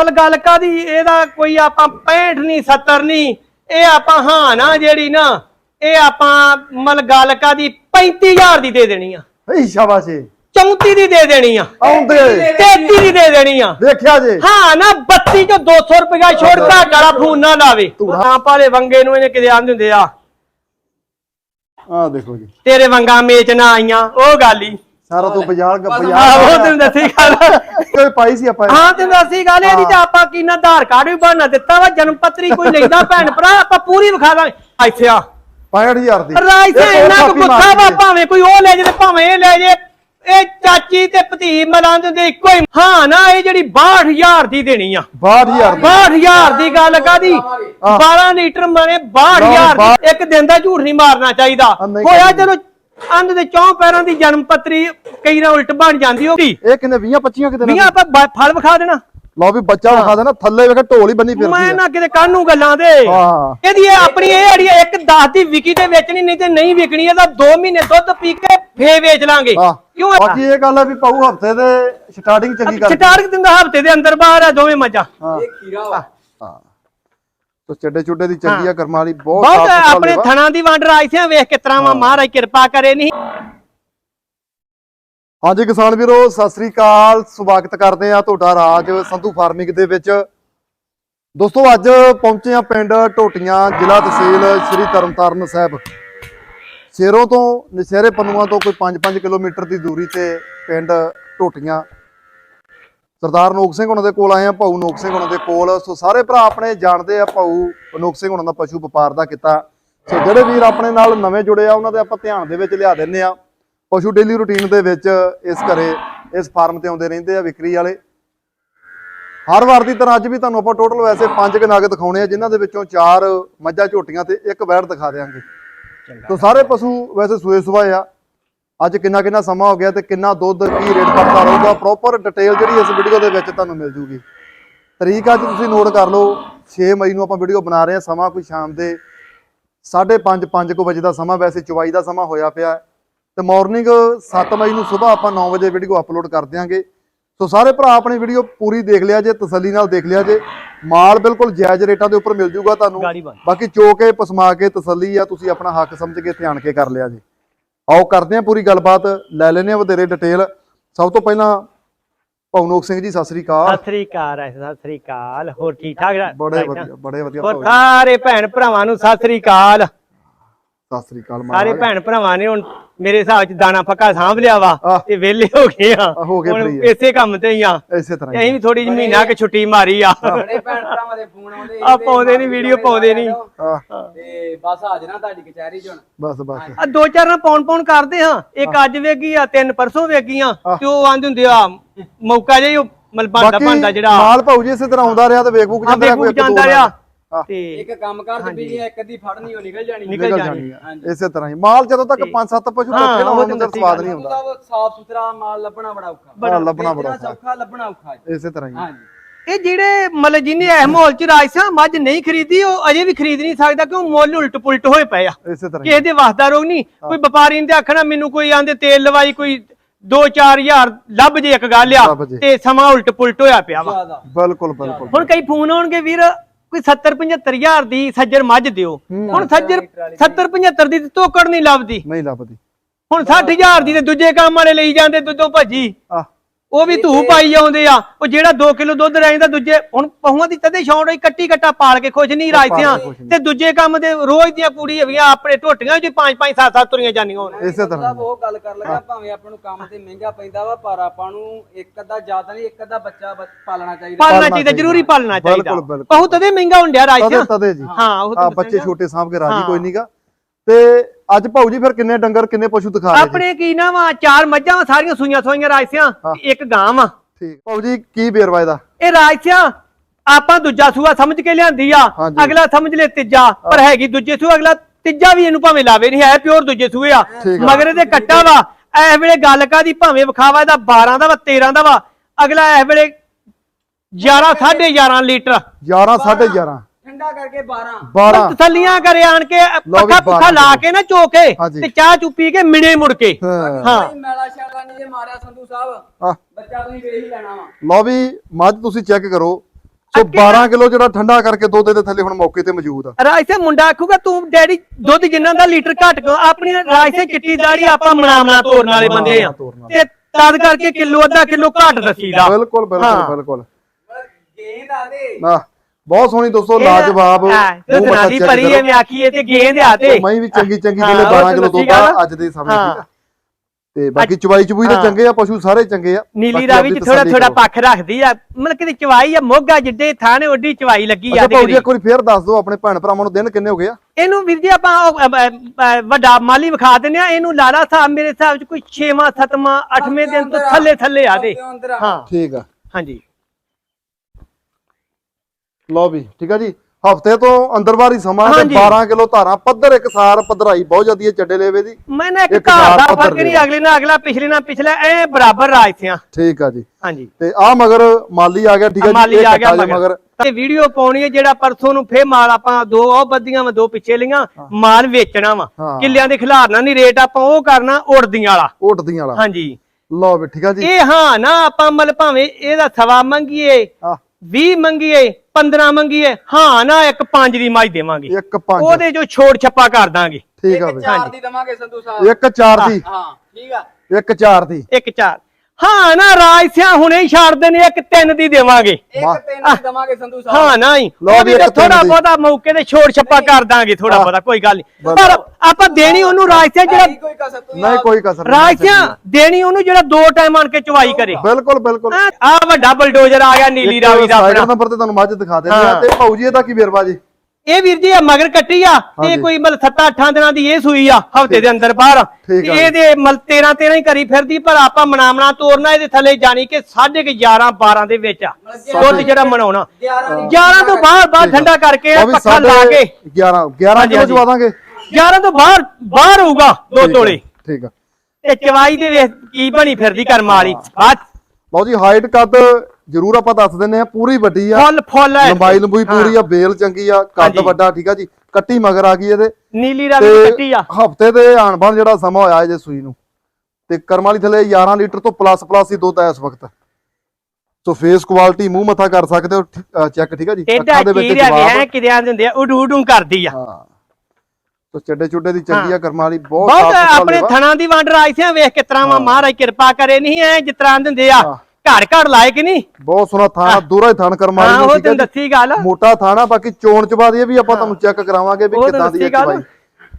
ਮਤਲਬ ਗੱਲ ਕਾਦੀ? ਇਹਦਾ ਕੋਈ ਆਪਾਂ 65 ਨਹੀਂ 70 ਨਹੀਂ ਇਹ ਆਪਾਂ ਹਾਂ ਨਾ ਜਿਹੜੀ ਨਾ ਇਹ ਆਪਾਂ ਮਤਲਬ ਗੱਲ ਕਾਦੀ? 35000 ਦੀ ਦੇ ਦੇਣੀ ਆ। ਏ ਸ਼ਾਬਾਸ਼। ਏ 34 ਦੀ ਦੇ ਦੇਣੀ ਆ। ਆਉਂਦੇ। 33 ਦੀ ਦੇ ਦੇਣੀ ਆ। ਦੇਖਿਆ ਜੇ। ਹਾਂ ਨਾ 32 ਚੋਂ 200 ਰੁਪਇਆ ਛੋੜ ਘਾਟ ਵਾਲਾ ਫੋਨ ਨਾ ਲਾਵੇ। ਨਾ ਪਾਲੇ ਵੰਗੇ ਨੂੰ ਇਹਨੇ ਕਿਤੇ ਆਂਦੇ ਹੁੰਦੇ ਆ। ਆ ਦੇਖੋ ਜੀ। ਤੇਰੇ ਵੰਗਾ ਮੇਚ ਨਾ ਆਈਆਂ ਉਹ ਗੱਲ ਹੀ ਸਾਰਾ ਤੋਂ ਬਾਜ਼ਾਰ ਆਹੋ ਬਾਜ਼ਾਰ ਤੈਨੂੰ ਦੱਸੀ ਗੱਲ। ਕੋਈ ਪਾਈ ਸੀ ਆਪਾਂ ਹਾਂ ਤੈਨੂੰ ਦੱਸੀ ਗੱਲ ਇਹਦੀ ਤਾਂ ਆਪਾਂ ਕੀ ਨਾ ਆਧਾਰ ਕਾਰਡ ਵੀ ਬਣਾ ਦਿੱਤਾ ਵਾ ਜਨਮ ਪੱਤਰੀ ਕੋਈ ਲੈਂਦਾ ਭੈਣ ਭਰਾ ਆਪਾਂ ਪੂਰੀ ਵਿਖਾ ਦਾਂਗੇ। ਇੱਥੇ ਆ। 65000 ਦੀ। ਰਾਜ ਸੇ ਇੱਕ ਹੋਰ ਇੰਨਾ ਕੁ ਕਾਪੀ ਗੁੱਸਾ ਮਾਰ ਵਾ। ਭਾਵੇਂ ਕੋਈ ਉਹ ਲੈ ਜੇ ਤੇ ਭਾਵੇਂ ਇਹ ਲੈ ਜੇ ਇਹ ਚਾਚੀ ਤੇ ਭਤੀ ਮਲਾਂ ਦੇ ਇੱਕੋ ਹੀ ਹਾਂ ਨਾ ਇਹ ਜਿਹੜੀ 62000 ਦੀ ਦੇਣੀ ਆ। 62000 ਦੀ। 62000 ਦੀ ਗੱਲ ਕਾਦੀ 12 ਲੀਟਰ ਮਣੇ 62000 ਦੀ। ਇੱਕ ਦਿਨ ਦਾ ਝੂਠ ਨਹੀਂ ਮਾਰਨਾ ਚਾਹੀਦਾ। ਨਹੀਂ ਹੋਇਆ ਕਰਨੀ। ਜਦੋਂ ਅੰਦ ਦੇ ਚੌਂ ਪੈਰਾਂ ਦੀ ਜਨਮ ਪੱਤਰੀ ਕਈ ਨਾ ਉਲਟ ਬਣ ਜਾਂਦੀ ਹੋਗੀ ਇਹ ਕਿੰਨੇ 20 25 ਕਿਤੇ ਮੀਆਂ ਆਪਾਂ ਬ- ਫਲ ਵਿਖਾ ਦੇਣਾ। ਲਓ ਵੀ ਬੱਚਾ ਵਿਖਾ ਦੇਣਾ ਥੱਲੇ ਵੇਖ ਢੋਲ ਹੀ ਬੰਨੀ ਫਿਰਦੀ ਮੈਂ ਨਾ ਕਿਤੇ ਕਾਨੂੰ ਗੱਲਾਂ ਦੇ। ਹਾਂ। ਇਹਦੀ ਇਹ ਆਪਣੀ ਇਹ ਅੜੀ ਇੱਕ 10 ਦੀ ਵਿਕੀ ਤੇ ਵੇਚਣੀ ਨਹੀਂ ਤੇ ਨਹੀਂ ਵਿਕਣੀ ਇਹਦਾ 2 ਮਹੀਨੇ ਦੁੱਧ ਪੀ ਕੇ ਫੇ ਵੇਚ ਲਾਂਗੇ। ਹਾਂ। ਕਿਉਂ ਬਾਕੀ ਇਹ ਗੱਲ ਹੈ ਵੀ ਪਾਉ ਹਫ਼ਤੇ ਦੇ ਸਟਾਰਟਿੰਗ ਚੰਗੀ ਕਰ ਛਟਾਰਕ ਦਿੰਦਾ ਹਫ਼ਤੇ ਦੇ ਅੰਦਰ ਬਾਹਰ ਆ ਦੋਵੇਂ ਮੱਝਾਂ। ਹਾਂ। ਇਹ ਖੀਰਾ ਵਾ। ਹਾਂ। ਤੋ ਚੱਡੇ ਚੁੱਡੇ ਦੀ ਚੰਗੀ ਆ ਕਰਮ ਵਾਲੀ ਬਹੁਤ ਬਹੁਤ ਸਾਫ਼ ਸੁਥਰਾ ਆਪਣੇ ਲੇਵਾ। ਥਣਾ ਦੀ ਵੰਡ ਰਾਜਸਿਆਂ ਵੇਖ ਕੇ ਤਰਾ ਮਹਾਰਾਜ ਕਿਰਪਾ ਕਰੇ ਨਹੀਂ ਹਾਂਜੀ ਕਿਸਾਨ ਵੀਰੋ ਸਤਿ ਸ੍ਰੀ ਅਕਾਲ। ਸਵਾਗਤ ਕਰਦੇ ਆ ਤੁਹਾਡਾ ਰਾਜ ਸੰਧੂ ਫਾਰਮਿੰਗ ਦੇ ਵਿੱਚ। ਦੋਸਤੋ ਅੱਜ ਪਹੁੰਚੇ ਆ ਪਿੰਡ ਟੋਟੀਆਂ ਜ਼ਿਲ੍ਹਾ ਤਹਿਸੀਲ ਸ੍ਰੀ ਤਰਨਤਾਰਨ ਸਾਹਿਬ। ਸ਼ੇਰੋਂ ਤੋਂ ਨਸ਼ਹਿਰੇ ਪੰਨੂਆਂ ਤੋਂ ਕੋਈ 5-5 ਕਿਲੋਮੀਟਰ ਦੀ ਦੂਰੀ ਤੇ ਪਿੰਡ ਟੋਟੀਆਂ ਸਰਦਾਰ ਨੋਕ ਸਿੰਘ ਉਹਨਾਂ ਦੇ ਕੋਲ ਆਏ ਆ, ਭਾਊ ਨੋਕ ਸਿੰਘ ਉਹਨਾਂ ਦੇ ਕੋਲ। ਸੋ ਸਾਰੇ ਭਰਾ ਆਪਣੇ ਜਾਣਦੇ ਆ ਭਾਊ ਨੋਕ ਸਿੰਘ ਉਹਨਾਂ ਦਾ ਪਸ਼ੂ ਵਪਾਰ ਦਾ ਕੀਤਾ। ਸੋ ਜਿਹੜੇ ਵੀਰ ਆਪਣੇ ਨਾਲ ਨਵੇਂ ਜੁੜੇ ਆ, ਉਹਨਾਂ ਦੇ ਆਪਾਂ ਧਿਆਨ ਦੇ ਵਿੱਚ ਲਿਆ ਦਿੰਨੇ ਆ। ਪਸ਼ੂ ਡੇਲੀ ਰੂਟੀਨ ਦੇ ਵਿੱਚ ਇਸ ਘਰੇ, ਇਸ ਫਾਰਮ ਤੇ ਆਉਂਦੇ ਰਹਿੰਦੇ ਆ ਵਿਕਰੀ ਵਾਲੇ। ਹਰ ਵਾਰ ਦੀ ਤਰ੍ਹਾਂ ਅੱਜ ਵੀ ਤੁਹਾਨੂੰ ਆਪਾਂ ਟੋਟਲ ਵੈਸੇ ਪੰਜ ਕੁ ਨਗ ਦਿਖਾਉਣੇ ਆ, ਜਿਨ੍ਹਾਂ ਦੇ ਵਿੱਚੋਂ ਚਾਰ ਮੱਝਾਂ ਝੋਟੀਆਂ ਤੇ ਇੱਕ ਵੈੜ ਦਿਖਾ ਦਿਆਂਗੇ। ਸੋ ਸਾਰੇ ਪਸ਼ੂ ਵੈਸੇ ਸੂਏ ਸੁਭਾਏ ਆ। ਅੱਜ ਕਿੰਨਾ ਕਿੰਨਾ ਸਮਾਂ ਹੋ ਗਿਆ ਤੇ ਕਿੰਨਾ ਦੁੱਧ ਕੀ ਰੇਟ ਪੜਦਾ ਰਹੂਗਾ? ਪ੍ਰੋਪਰ ਡਿਟੇਲ ਜਿਹੜੀ ਇਸ ਵੀਡੀਓ ਦੇ ਵਿੱਚ ਤੁਹਾਨੂੰ ਮਿਲ ਜੂਗੀ। ਤਰੀਕ ਅੱਜ ਤੁਸੀਂ ਨੋਟ ਕਰ ਲਓ 6 ਮਈ ਨੂੰ ਆਪਾਂ ਵੀਡੀਓ ਬਣਾ ਰਹੇ ਹਾਂ ਸਮਾਂ ਕੋਈ ਸ਼ਾਮ ਦੇ 5:30 5 ਕੁ ਵਜੇ ਦਾ ਸਮਾਂ ਵੈਸੇ ਚਵਾਈ ਦਾ ਸਮਾਂ ਹੋਇਆ ਪਿਆ। ਤੇ ਮਾਰਨਿੰਗ 7 ਮਈ ਨੂੰ ਸਵੇਰ ਆਪਾਂ 9 ਵਜੇ ਵੀਡੀਓ ਅਪਲੋਡ ਕਰ ਦਿਆਂਗੇ। ਸੋ ਸਾਰੇ ਭਰਾ ਆਪਣੀ ਵੀਡੀਓ ਪੂਰੀ ਦੇਖ ਲਿਆ ਜੇ ਤਸੱਲੀ ਨਾਲ ਦੇਖ ਲਿਆ ਜੇ। ਮਾਲ ਬਿਲਕੁਲ ਜਾਇਜ਼ ਰੇਟਾਂ ਦੇ ਉੱਪਰ ਮਿਲ ਜੂਗਾ ਤੁਹਾਨੂੰ। ਬਾਕੀ ਚੋ ਕੇ ਪਸਮਾ ਕੇ ਤਸੱਲੀ ਆ ਤੁਸੀਂ ਆਪਣਾ ਹੱਕ ਸਮਝ ਕੇ ਧਿਆਨ ਕੇ ਕਰ ਲਿਆ ਜੀ। ਆਓ ਕਰਦੇ ਹਾਂ ਪੂਰੀ ਗੱਲਬਾਤ ਲੈ ਲੈਨੇ ਆ ਵਧੇਰੇ ਡਿਟੇਲ ਸਭ ਤੋਂ ਪਹਿਲਾਂ ਪਵਨੋਕ ਸਿੰਘ ਜੀ ਸਤਿ ਸ੍ਰੀ ਅਕਾਲ। ਸਤਿ ਸ੍ਰੀ ਅਕਾਲ ਹੈ, ਸਤਿ ਸ੍ਰੀ ਅਕਾਲ। ਹੋਰ ਠੀਕ ਠਾਕ? ਬੜੇ ਵਧੀਆ ਬੜੇ ਵਧੀਆ ਹੋਰ। ਸਾਰੇ ਭੈਣ ਭਰਾਵਾਂ ਨੂੰ ਸਤਿ ਸ੍ਰੀ ਅਕਾਲ। ਸਤਿ ਸ੍ਰੀ ਅਕਾਲ ਸਾਰੇ ਭੈਣ ਭਰਾਵਾਂ ਨੇ ਹੁਣ ਮੇਰੇ ਹਿਸਾਬ ਚ ਦਾਣਾ ਫੱਕਾ ਸਾਂਭ ਲਿਆ ਵਾ ਆਹ। ਤੇ ਵਿਹਲੇ ਹੋ ਗਏ ਆ। ਆਹ, ਹੋ ਗਏ ਹੁਣ free ਆ। ਇਸੇ ਕੰਮ ਤੇ ਹੀ ਆ। ਇਸੇ ਤਰ੍ਹਾਂ ਹੀ ਅਸੀਂ ਵੀ ਥੋੜੀ ਜਿਹੀ ਮਹੀਨਾ ਕਿ ਛੁੱਟੀ ਮਾਰੀ ਆ। ਬੜੇ ਭੈਣ ਭਰਾਵਾਂ ਦੇ ਫੋਨ ਆਉਂਦੇ ਆ ਪਾਉਂਦੇ ਨੀ video ਪਾਉਂਦੇ ਨੀ। ਆਹ, ਤੇ ਬਸ ਹਾਜ਼ਰਾਂ ਤੁਹਾਡੀ ਕਚਹਿਰੀ ਚ ਹੁਣ। ਬਸ ਬਸ। ਆ ਦੋ ਚਾਰ ਨਾਲ ਪੌਣ ਪੌਣ ਕਰਦੇ ਹਾਂ। ਇੱਕ ਅੱਜ ਵੇਗੀ ਆ ਤਿੰਨ ਪਰਸੋਂ ਵੇਗੀਆਂ ਤੇ ਉਹ ਆਂਦੇ ਹੁੰਦੇ ਆ ਮੌਕਾ ਬਾਕੀ ਜਿਹੜਾ ਮਾਲ ਭਾਊ ਜੀ ਇਸੇ ਤਰ੍ਹਾਂ ਆਉਂਦਾ ਰਿਹਾ ਤੇ ਵੇਖ ਵੂਕ ਆ ਜਾਂਦਾ ਰਿਹਾ ਵੇਖੂ ਕੋਈ ਇੱਕ ਦੋ ਜਾਂਦਾ ਦਿਨ। ਰਿਹਾ। ਆਹ, ਤੇ ਇੱਕ ਕੰਮ ਕਰ ਤੇ ਬਿਜਲੀ ਇੱਕ ਅੱਧੀ ਫੜਨੀ ਉਹ ਨਿਕਲ ਜਾਣੀ। ਨਿਕਲ ਨਿਕਲ ਜਾਣੀ। ਜਾਣੀ ਆ। ਇਸੇ ਤਰ੍ਹਾਂ ਹੀ। ਮਾਲ ਜਦੋਂ ਤੱਕ ਪੰਜ ਸੱਤ ਪਸ਼ੂ ਹਾਂ, ਇਕੱਠੇ ਨਾ ਉਹ ਹੋਣ ਤੇ ਅੰਦਰ ਦੱਸੀ ਸਵਾਦ ਗੱਲ ਨਹੀਂ ਹੁੰਦਾ। ਸਭ ਸਾਫ਼ ਸੁਥਰਾ ਮਾਲ ਲੱਭਣਾ ਬੜਾ ਔਖਾ। ਹਾਂ, ਲੱਭਣਾ ਬੜਾ ਵੇਚਣਾ ਔਖਾ। ਸੌਖਾ ਲੱਭਣਾ ਔਖਾ ਹੈ। ਇਸੇ ਤਰ੍ਹਾਂ ਹੀ। ਹਾਂਜੀ। ਇਹ ਜਿਹੜੇ ਮਤਲਬ ਜਿਹਨੇ ਇਹ ਮਾਹੌਲ ਚ ਰਾਜਸਾ ਮੱਝ ਨਹੀਂ ਖਰੀਦੀ ਉਹ ਅਜੇ ਵੀ ਖਰੀਦ ਨਹੀਂ ਸਕਦਾ ਕਿਉਂ? ਮੁੱਲ ਉਲਟ ਪੁਲਟ ਹੋਏ ਪਏ ਆ। ਇਸੇ ਤਰ੍ਹਾਂ ਹੀ। ਕਿਸੇ ਦੇ ਵਸਦਾ ਰੋਗ ਨਹੀਂ। ਕੋਈ ਵਪਾਰੀ ਨੇ ਤੇ ਆਖਣਾ ਮੈਨੂੰ ਕੋਈ ਆਂਦੇ ਤੇਲ ਲਵਾਈ ਕੋਈ 2-4000 ਲੱਭ ਜੇ ਇੱਕ ਗੱਲ ਆ ਲੱਭ ਜੇ। ਤੇ ਸਮਾਂ ਉਲਟ ਪੁਲਟ ਹੋਇਆ ਪਿਆ ਵਾ। ਜ਼ਿਆਦਾ। ਬਿਲਕੁਲ ਬਿਲਕੁਲ। ਹੁਣ ਕਈ ਫੋਨ ਆਉਣਗੇ ਵੀਰ ਕੋਈ 70-75000 ਦੀ ਸੱਜਰ ਮੱਝ ਦਿਓ। ਹੁਣ ਸੱਜਰ 70-75 ਦੀ ਤੇ ਤੋਕੜ ਨਹੀਂ ਲੱਭਦੀ। ਨਹੀਂ ਲੱਭਦੀ। ਹੁਣ 60000 ਦੀ ਤੇ ਦੂਜੇ ਕੰਮ ਵਾਲੇ ਲਈ ਜਾਂਦੇ ਦੁੱਧੋਂ ਭੱਜੀ। ਆਹ। ਉਹ ਵੀ ਧੂ ਪਾਈ ਜਾਂਦੇ ਆ। ਉਹ ਜਿਹੜਾ 2 ਕਿਲੋ ਦੁੱਧ ਰਹਿੰਦਾ ਦੂਜੇ ਹੁਣ ਪਹੂਆਂ ਦੀ ਤਦੇ ਸ਼ੌਂਡ ਹੋਈ ਕੱਟੀ ਕੱਟਾ ਪਾਲ ਕੇ ਖੁਸ਼ ਨਹੀਂ ਨਹੀਂ। ਤੇ ਦੂਜੇ ਕੰਮ ਦੇ ਰੋਜ਼ ਦੀਆਂ ਪੂੜੀ ਹਵੀਆਂ ਆਪਣੇ ਢੋਟੀਆਂ ਚ 5 5 7 7 ਤੁਰੀਆਂ ਜਾਂਦੀਆਂ ਹੁਣ। ਇਸੇ ਤਰ੍ਹਾਂ। ਉਹ ਗੱਲ ਕਰ ਲਗਾ ਭਾਵੇਂ ਆਪਾਂ ਨੂੰ ਕੰਮ ਤੇ ਮਹਿੰਗਾ ਪੈਂਦਾ ਵਾ ਪਰ ਆਪਾਂ ਨੂੰ ਇੱਕ ਅੱਧਾ ਜ਼ਿਆਦਾ ਨਹੀਂ ਇੱਕ ਅੱਧਾ ਬੱਚਾ ਪਾਲਣਾ ਚਾਹੀਦਾ। ਪਾਲਣਾ ਚਾਹੀਦਾ ਜ਼ਰੂਰੀ ਪਾਲਣਾ ਚਾਹੀਦਾ। ਬਿਲਕੁਲ। ਪਹੂ ਤਦੇ ਮਹਿੰਗਾ ਹੁੰਦਿਆ ਤਦੇ ਰਾਜਸਿਆਂ ਤਦੇ ਜੀ। ਹਾਂ ਉਹ ਆ ਤਾਂ ਬੱਚੇ। ਛੋਟੇ ਸਾਂਭ ਕੇ ਰਾਜੀ। ਕੋਈ ਨਹੀਂਗਾ ਤੇ ਅੱਜ ਭਾਊ ਜੀ ਫਿਰ ਕਿੰਨੇ ਡੰਗਰ ਕਿੰਨੇ ਪਸ਼ੂ ਦਿਖਾ ਰਹੇ ਆਪਣੇ ਕੀ ਨਾ ਵਾ ਚਾਰ ਮੱਝਾਂ ਵਾਂ, ਸਾਰੀਆਂ ਸੂਈਆਂ ਸੂਈਆਂ ਰਾਜਸਿਆਂ ਹਾਂ। ਇੱਕ ਗਾਂ ਵਾ ਠੀਕ। ਭਾਊ ਜੀ ਕੀ ਬੇਰਵਾ ਇਹਦਾ? ਇਹ ਰਾਜਸਿਆਂ ਆਪਾਂ ਦੂਜਾ ਸੂਆ ਸਮਝ ਕੇ ਲਿਆਂਦੀ ਆ। ਹਾਂਜੀ। ਅਗਲਾ ਸਮਝ ਲੈ ਤੀਜਾ ਪਰ ਹੈਗੀ ਦੂਜੇ ਸੂਆ ਅਗਲਾ ਤੀਜਾ ਵੀ ਇਹਨੂੰ ਭਾਵੇਂ ਲਾਵੇ ਨਹੀਂ ਹੈ ਪਿਓਰ ਦੂਜੇ ਸੂਏ ਆ। ਠੀਕ ਆ। ਮਗਰ ਇਹਦੇ ਕੱਟਾ ਵਾ। ਐ ਵੇਲੇ ਗੱਲ ਕਾਦੀ ਭਾਵੇਂ ਵਿਖਾਵਾ ਇਹਦਾ 12 ਦਾ ਵਾ 13 ਦਾ ਵਾ। ਅਗਲਾ ਐ ਵੇਲੇ 11 11.5 ਲੀਟਰ। 11 11.5 ਠੰਡਾ ਕਰਕੇ 12 12 ਤਸੱਲੀਆਂ ਕਰੇ ਆਣ ਕੇ ਪੱਖਾ ਪੁੱਖਾ 12 ਲਾ ਕੇ ਨਾ ਚੋਕੇ। ਤੇ ਚਾਹ ਚੁ ਪੀ ਕੇ ਮਿਣੇ ਮੁੜ ਕੇ। ਹਾਂ। ਮੈਲਾ ਸ਼ੈਲਾ ਨਹੀਂ ਜੇ ਮਾਰਿਆ ਸੰਧੂ ਸਾਹਿਬ ਬੱਚਾ ਤੁਸੀਂ ਵੇਖ ਹੀ ਲੈਣਾ ਵਾ। ਲਓ ਵੀ ਮੱਝ ਤੁਸੀਂ ਚੈੱਕ ਕਰੋ। ਸੋ 12 ਕਿਲੋ ਜਿਹੜਾ ਠੰਡਾ ਕਰਕੇ ਦੁੱਧ ਦੇ ਥੱਲੇ ਹੁਣ ਮੌਕੇ ਤੇ ਮੌਜੂਦ ਆ। ਰਾਜ ਸੇ ਮੁੰਡਾ ਆਖੂਗਾ ਤੂੰ ਡੈਡੀ ਦੁੱਧ ਜਿੰਨਾ ਦਾ ਲੀਟਰ ਘੱਟ ਕਿਉਂ ਆਪਣੀ ਰਾਜ ਸੇ ਚਿੱਟੀ ਦਾੜੀ ਆਪਾਂ ਮਨਾਮਣਾ ਤੋਰਨ ਵਾਲੇ ਬੰਦੇ ਆ। ਤੋਰਨ ਤੇ ਤਦ ਕਰਕੇ ਕਿਲੋ ਅੱਧਾ ਕਿਲੋ ਘੱਟ ਦਸੀਦਾ ਬਿਲਕੁਲ ਬਿਲਕੁਲ ਹਾਂ। ਬਿਲਕੁਲ। ਗੇਂਦ ਆ ਦੇ ਨਾ। ਬਹੁਤ ਸੋਹਣੀ ਦੋਸਤੋ ਲਾਜਵਾਬ ਮੱਥਾ ਦੁਨਾਲੀ check ਪਰੀ ਕਰੋ। ਐਵੇਂ ਆਖੀਏ ਤੇ ਗੇਂਦ ਆ ਤੇ। ਮੈਂ ਵੀ ਚੰਗੀ ਚੰਗੀ ਜਿਹੜੇ ਉਹ 12 ਕਿਲੋ ਦੁੱਧ ਆ। ਅੱਜ ਦੇ ਸਮੇਂ ਆ। ਤੇ ਬਾਕੀ ਚਵਾਈ ਚਬੂਈ ਦੇ ਹਾਂ। ਚੰਗੇ ਆ ਪਸ਼ੂ ਸਾਰੇ ਚੰਗੇ ਆ। ਨੀਲੀ ਆਪਣੀ ਚ ਥੋੜਾ ਥੋੜਾ। ਪੱਖ ਰੱਖਦੀ ਆ। ਮਤਲਬ ਕਿ ਚਵਾਈ ਆ ਮੋਗਾ ਜਿੱਡੇ ਥਾਣੇ ਓਡੀ ਚਵਾਈ ਲੱਗੀ ਆ ਤੇ ਇੱਕ ਵਾਰੀ ਫੇਰ ਦੱਸ ਦਿਓ ਆਪਣੇ ਭੈਣ ਭਰਾਵਾਂ ਨੂੰ ਦਿਨ ਕਿੰਨੇ ਹੋ ਗਏ ਆ? ਇਹਨੂੰ ਵੀਰ ਜੀ ਆਪਾਂ ਉਹ, ਵੱਡਾ ਮਾਲੀ ਵਿਖਾ ਦਿੰਨੇ ਆ। ਇਹਨੂੰ ਲਾਲਾ ਸਾਹਿਬ ਮੇਰੇ ਹਿਸਾਬ ਚ ਕੋਈ 6ਵਾਂ 7ਵਾਂ 8ਵੇਂ ਦਿਨ ਤੋਂ ਥੱਲੇ ਥੱਲੇ ਆ ਦੇ। ਹਾਂ। ਠੀਕ ਆ। ਹਾਂਜੀ। ਲਓ ਵੀ ਠੀਕ ਆ ਜੀ। ਹਫ਼ਤੇ ਤੋਂ ਅੰਦਰ ਬਾਹਰ ਹੀ ਸਮਾਂ ਤੇ ਹਾਂਜੀ। 12 ਕਿਲੋ ਧਾਰਾਂ ਪੱਧਰ ਇੱਕ ਸਾਰ ਪੱਧਰਾਈ ਬਹੁਤ ਜ਼ਿਆਦੀ ਹੈ ਚੱਡੇ ਲੇਵੇ ਦੀ। ਮੈਂ ਨਾ ਇੱਕ ਘਰ ਦਾ ਫ਼ਰਕ ਨਹੀਂ। ਅਗਲੇ ਨਾਲ ਅਗਲਾ ਪਿਛਲੇ ਨਾਲ ਪਿਛਲਾ ਐ ਬਰਾਬਰ ਰਾਜ ਸਿਆਂ। ਠੀਕ ਆ ਜੀ। ਹਾਂਜੀ। ਤੇ ਆ ਮਗਰ ਮਾਲੀ ਆ ਗਿਆ ਠੀਕ ਆ ਮਾਲੀ ਆ ਗਿਆ ਮਗਰ। ਤੇ ਵੀਡੀਓ ਪਾਉਣੀ ਹੈ ਜਿਹੜਾ ਪਰਸੋਂ ਨੂੰ ਫੇਰ ਮਾਲ ਆਪਾਂ ਦੋ ਉਹ ਬੱਦੀਆਂ ਵਾ ਦੋ ਪਿੱਛੇ ਲੀਆਂ ਮਾਲ ਵੇਚਣਾ ਵਾ। ਕਿੱਲਿਆਂ ਦੇ ਖਿਲਾਰਨਾ ਨਹੀਂ ਰੇਟ ਆਪਾਂ ਉਹ ਕਰਨਾ ਉੜਦੀਆਂ ਵਾਲਾ। ਉੱਠਦੀਆਂ ਵਾਲਾ। ਹਾਂਜੀ। ਲਓ ਵੀ ਠੀਕ ਆ ਜੀ। ਇਹ ਹਾਂ ਨਾ ਆਪਾਂ ਮਲ ਭਾਵੇਂ ਇਹਦਾ ਸਵਾ ਮੰਗੀਏ 20 ਮੰਗੀਏ 15 ਮੰਗੀਏ ਹਾਂ ਨਾ ਇੱਕ ਪੰਜ ਦੀ ਮਾਈ ਦੇਵਾਂਗੇ। ਇੱਕ ਪੰਜ। ਉਹਦੇ ਜੋ ਛੋੜ ਛੱਪਾ ਕਰ ਦਾਂਗੇ। ਠੀਕ ਆ ਇੱਕ ਬਈ ਚਾਰ ਦੀ ਦਵਾਂਗੇ ਸੰਧੂ ਸਾਹਿਬ। ਇੱਕ ਚਾਰ ਦੀ। ਹਾਂ ਠੀਕ ਆ। ਇੱਕ ਚਾਰ ਦੀ। ਇੱਕ ਚਾਰ। ਹਾਂ ਨਾ ਰਾਜ ਸਿਆ ਹੁਣੇ ਹੀ ਛੱਡਦੇ ਨੇ ਇੱਕ ਤਿੰਨ ਦੀ ਦੇਵਾਂਗੇ। ਇੱਕ ਤਿੰਨ ਦੀ ਦਵਾਂਗੇ ਸੰਧੂ ਸਾਹਿਬ। ਹਾਂ ਨਾ ਹੀ ਵੀ ਥੋੜਾ ਦੀ। ਬਹੁਤਾ ਮੌਕੇ ਤੇ ਛੋੜ ਛੱਪਾ ਕਰ ਦਾਂਗੇ ਥੋੜਾ। ਬਹੁਤਾ ਕੋਈ ਗੱਲ ਨਹੀਂ। ਪਰ ਆਪਾਂ ਦੇਣੀ ਉਹਨੂੰ ਰਾਜ ਸਿਆ ਨਹੀਂ ਜਿਹੜਾ ਕੋਈ ਕਸਰ ਤੂੰ ਨਹੀਂ ਕੋਈ ਕਸਰ ਰਾਜ ਸਿਆ ਦੇਣੀ ਉਹਨੂੰ ਜਿਹੜਾ ਦੋ ਟਾਈਮ ਆਣ ਕੇ ਚਵਾਈ ਕਰੇ। ਬਿਲਕੁਲ ਬਿਲਕੁਲ। ਆ ਵੱਡਾ ਬਲਡੋਜ਼ਰ ਆ ਗਿਆ ਨੀਲੀ ਰਾਵੀ ਦਾ ਸਾਈਡ ਆਪਣਾ। ਨੰਬਰ ਤੇ ਤੁਹਾਨੂੰ ਮੱਝ ਦਿਖਾ ਦਿੰਦੇ ਆ। ਤੇ ਭਾਊ ਜੀ ਇਹਦਾ ਕੀ ਵੇਰਵਾ ਜੀ? ਇਹ ਵੀਰ ਜੀ ਇਹ ਮਗਰ ਕੱਟੀ ਆ। ਇਹ ਕੋਈ ਮਲ 7-8 ਦਿਨਾਂ ਦੀ ਇਹ ਸੂਈ ਆ ਹਫ਼ਤੇ ਦੇ ਅੰਦਰ ਬਾਹਰ। ਆ ਤੇ ਇਹਦੇ ਮਲ 13 13 ਹੀ ਕਰੀ ਫਿਰਦੀ ਪਰ ਆਪਾਂ ਮਨਾਮਣਾ ਤੋਰਨਾ ਇਹਦੇ ਥੱਲੇ ਜਾਣੀ ਕਿ 11 12 ਦੇ ਵਿੱਚ ਆ। ਦੁੱਧ ਜਿਹੜਾ ਮਨਾਉਣਾ। 11 11 ਤੋਂ ਬਾਹਰ ਬਾਹਰ ਠੰਡਾ ਕਰਕੇ ਪੱਖਾ ਲਾ ਕੇ। 11 11 ਹਾਂਜੀ, ਕਿਲੋ ਹਾਂਜੀ। ਚਵਾ ਦਾਂਗੇ 11 ਤੋਂ ਬਾਹਰ ਬਾਹਰ ਹੋਊਗਾ ਦੋ ਆ, ਤੋਲੇ। ਠੀਕ ਆ। ਤੇ ਚਵਾਈ ਦੇ ਵੇਖ ਕੀ ਬਣੀ ਫਿਰਦੀ ਕਰਮ ਵਾਲੀ? ਬਸ ਲਓ ਜੀ ਹਾਈਟ ਕੱਦ ਜ਼ਰੂਰ ਆਪਾਂ ਦੱਸ ਦਿੰਨੇ ਆ ਪੂਰੀ ਵੱਡੀ ਆ। ਫੁੱਲ ਫੁੱਲ ਹੈ। ਲੰਬਾਈ ਲੰਬੂਈ ਪੂਰੀ ਆ ਬੇਲ ਚੰਗੀ ਆ ਕੱਦ। ਵੱਡਾ ਠੀਕ ਆ ਜੀ। ਕੱਟੀ ਮਗਰ ਆ ਗਈ ਇਹਦੇ। ਨੀਲੀ ਰਾਵੀ ਦੀ ਤੇ ਕੱਟੀ ਆ। ਹਫ਼ਤੇ ਦੇ ਆਣ ਬਣ ਜਿਹੜਾ ਸਮਾਂ ਹੋਇਆ ਜੇ ਸੂਈ ਨੂੰ। ਤੇ ਕਰਮ ਵਾਲੀ ਥੱਲੇ 11 ਲੀਟਰ ਤੋਂ ਪਲੱਸ ਪਲੱਸ ਹੀ ਦੁੱਧ ਆ ਇਸ ਵਕਤ। ਸੋ ਫੇਸ ਕੁਆਲਿਟੀ ਮੂੰਹ ਮੱਥਾ ਕਰ ਸਕਦੇ ਹੋ ਚੈੱਕ ਠੀਕ ਆ ਜੀ। ਟੇਡਾ ਦੇ ਵਿੱਚ ਜਵਾਬ ਗਿਆ ਕਿਰਿਆਂ ਦਿੰਦੇ ਆ ਉਡੂ ਉਡੂ ਕਰਦੀ ਆ। ਹਾਂ। ਸੋ ਚੱਡੇ ਚੁੱਡੇ ਦੀ ਚੰਗੀ ਆ ਕਰਮ ਵਾਲੀ ਬਹੁਤ ਆਪਣੇ। ਥਣਾ ਦੀ ਵੰਡ ਰਾਜਸਿਆਂ ਵੇਖ ਕਿਸ ਤਰ੍ਹਾਂ ਵਾ ਮਹਾਰਾਜ ਕਿਰਪਾ ਕਰੇ ਨਹੀਂ ਐ ਜਿਸ ਤਰ੍ਹਾਂ ਦਿੰਦੇ ਆ। ਘੜ ਘੜ ਲਾਏ ਕਿ ਨਹੀਂ? ਬਹੁਤ ਸੋਹਣਾ ਥਾਣਾ ਦੂਰਾ ਹੀ ਥਾਣ ਕਰਮ ਵਾਲੀ ਹਾਂ ਉਹ ਤੈਨੂੰ। ਦੱਸੀ ਗੱਲ। ਮੋਟਾ ਥਾਣਾ ਬਾਕੀ ਚੋਣ ਚਬਾ ਦੀ ਇਹ ਵੀ ਆਪਾਂ ਤੁਹਾਨੂੰ ਚੈੱਕ ਕਰਾਵਾਂਗੇ ਵੀ ਕਿੱਦਾਂ ਦੀ ਹੈ। ਚਬਾਈ।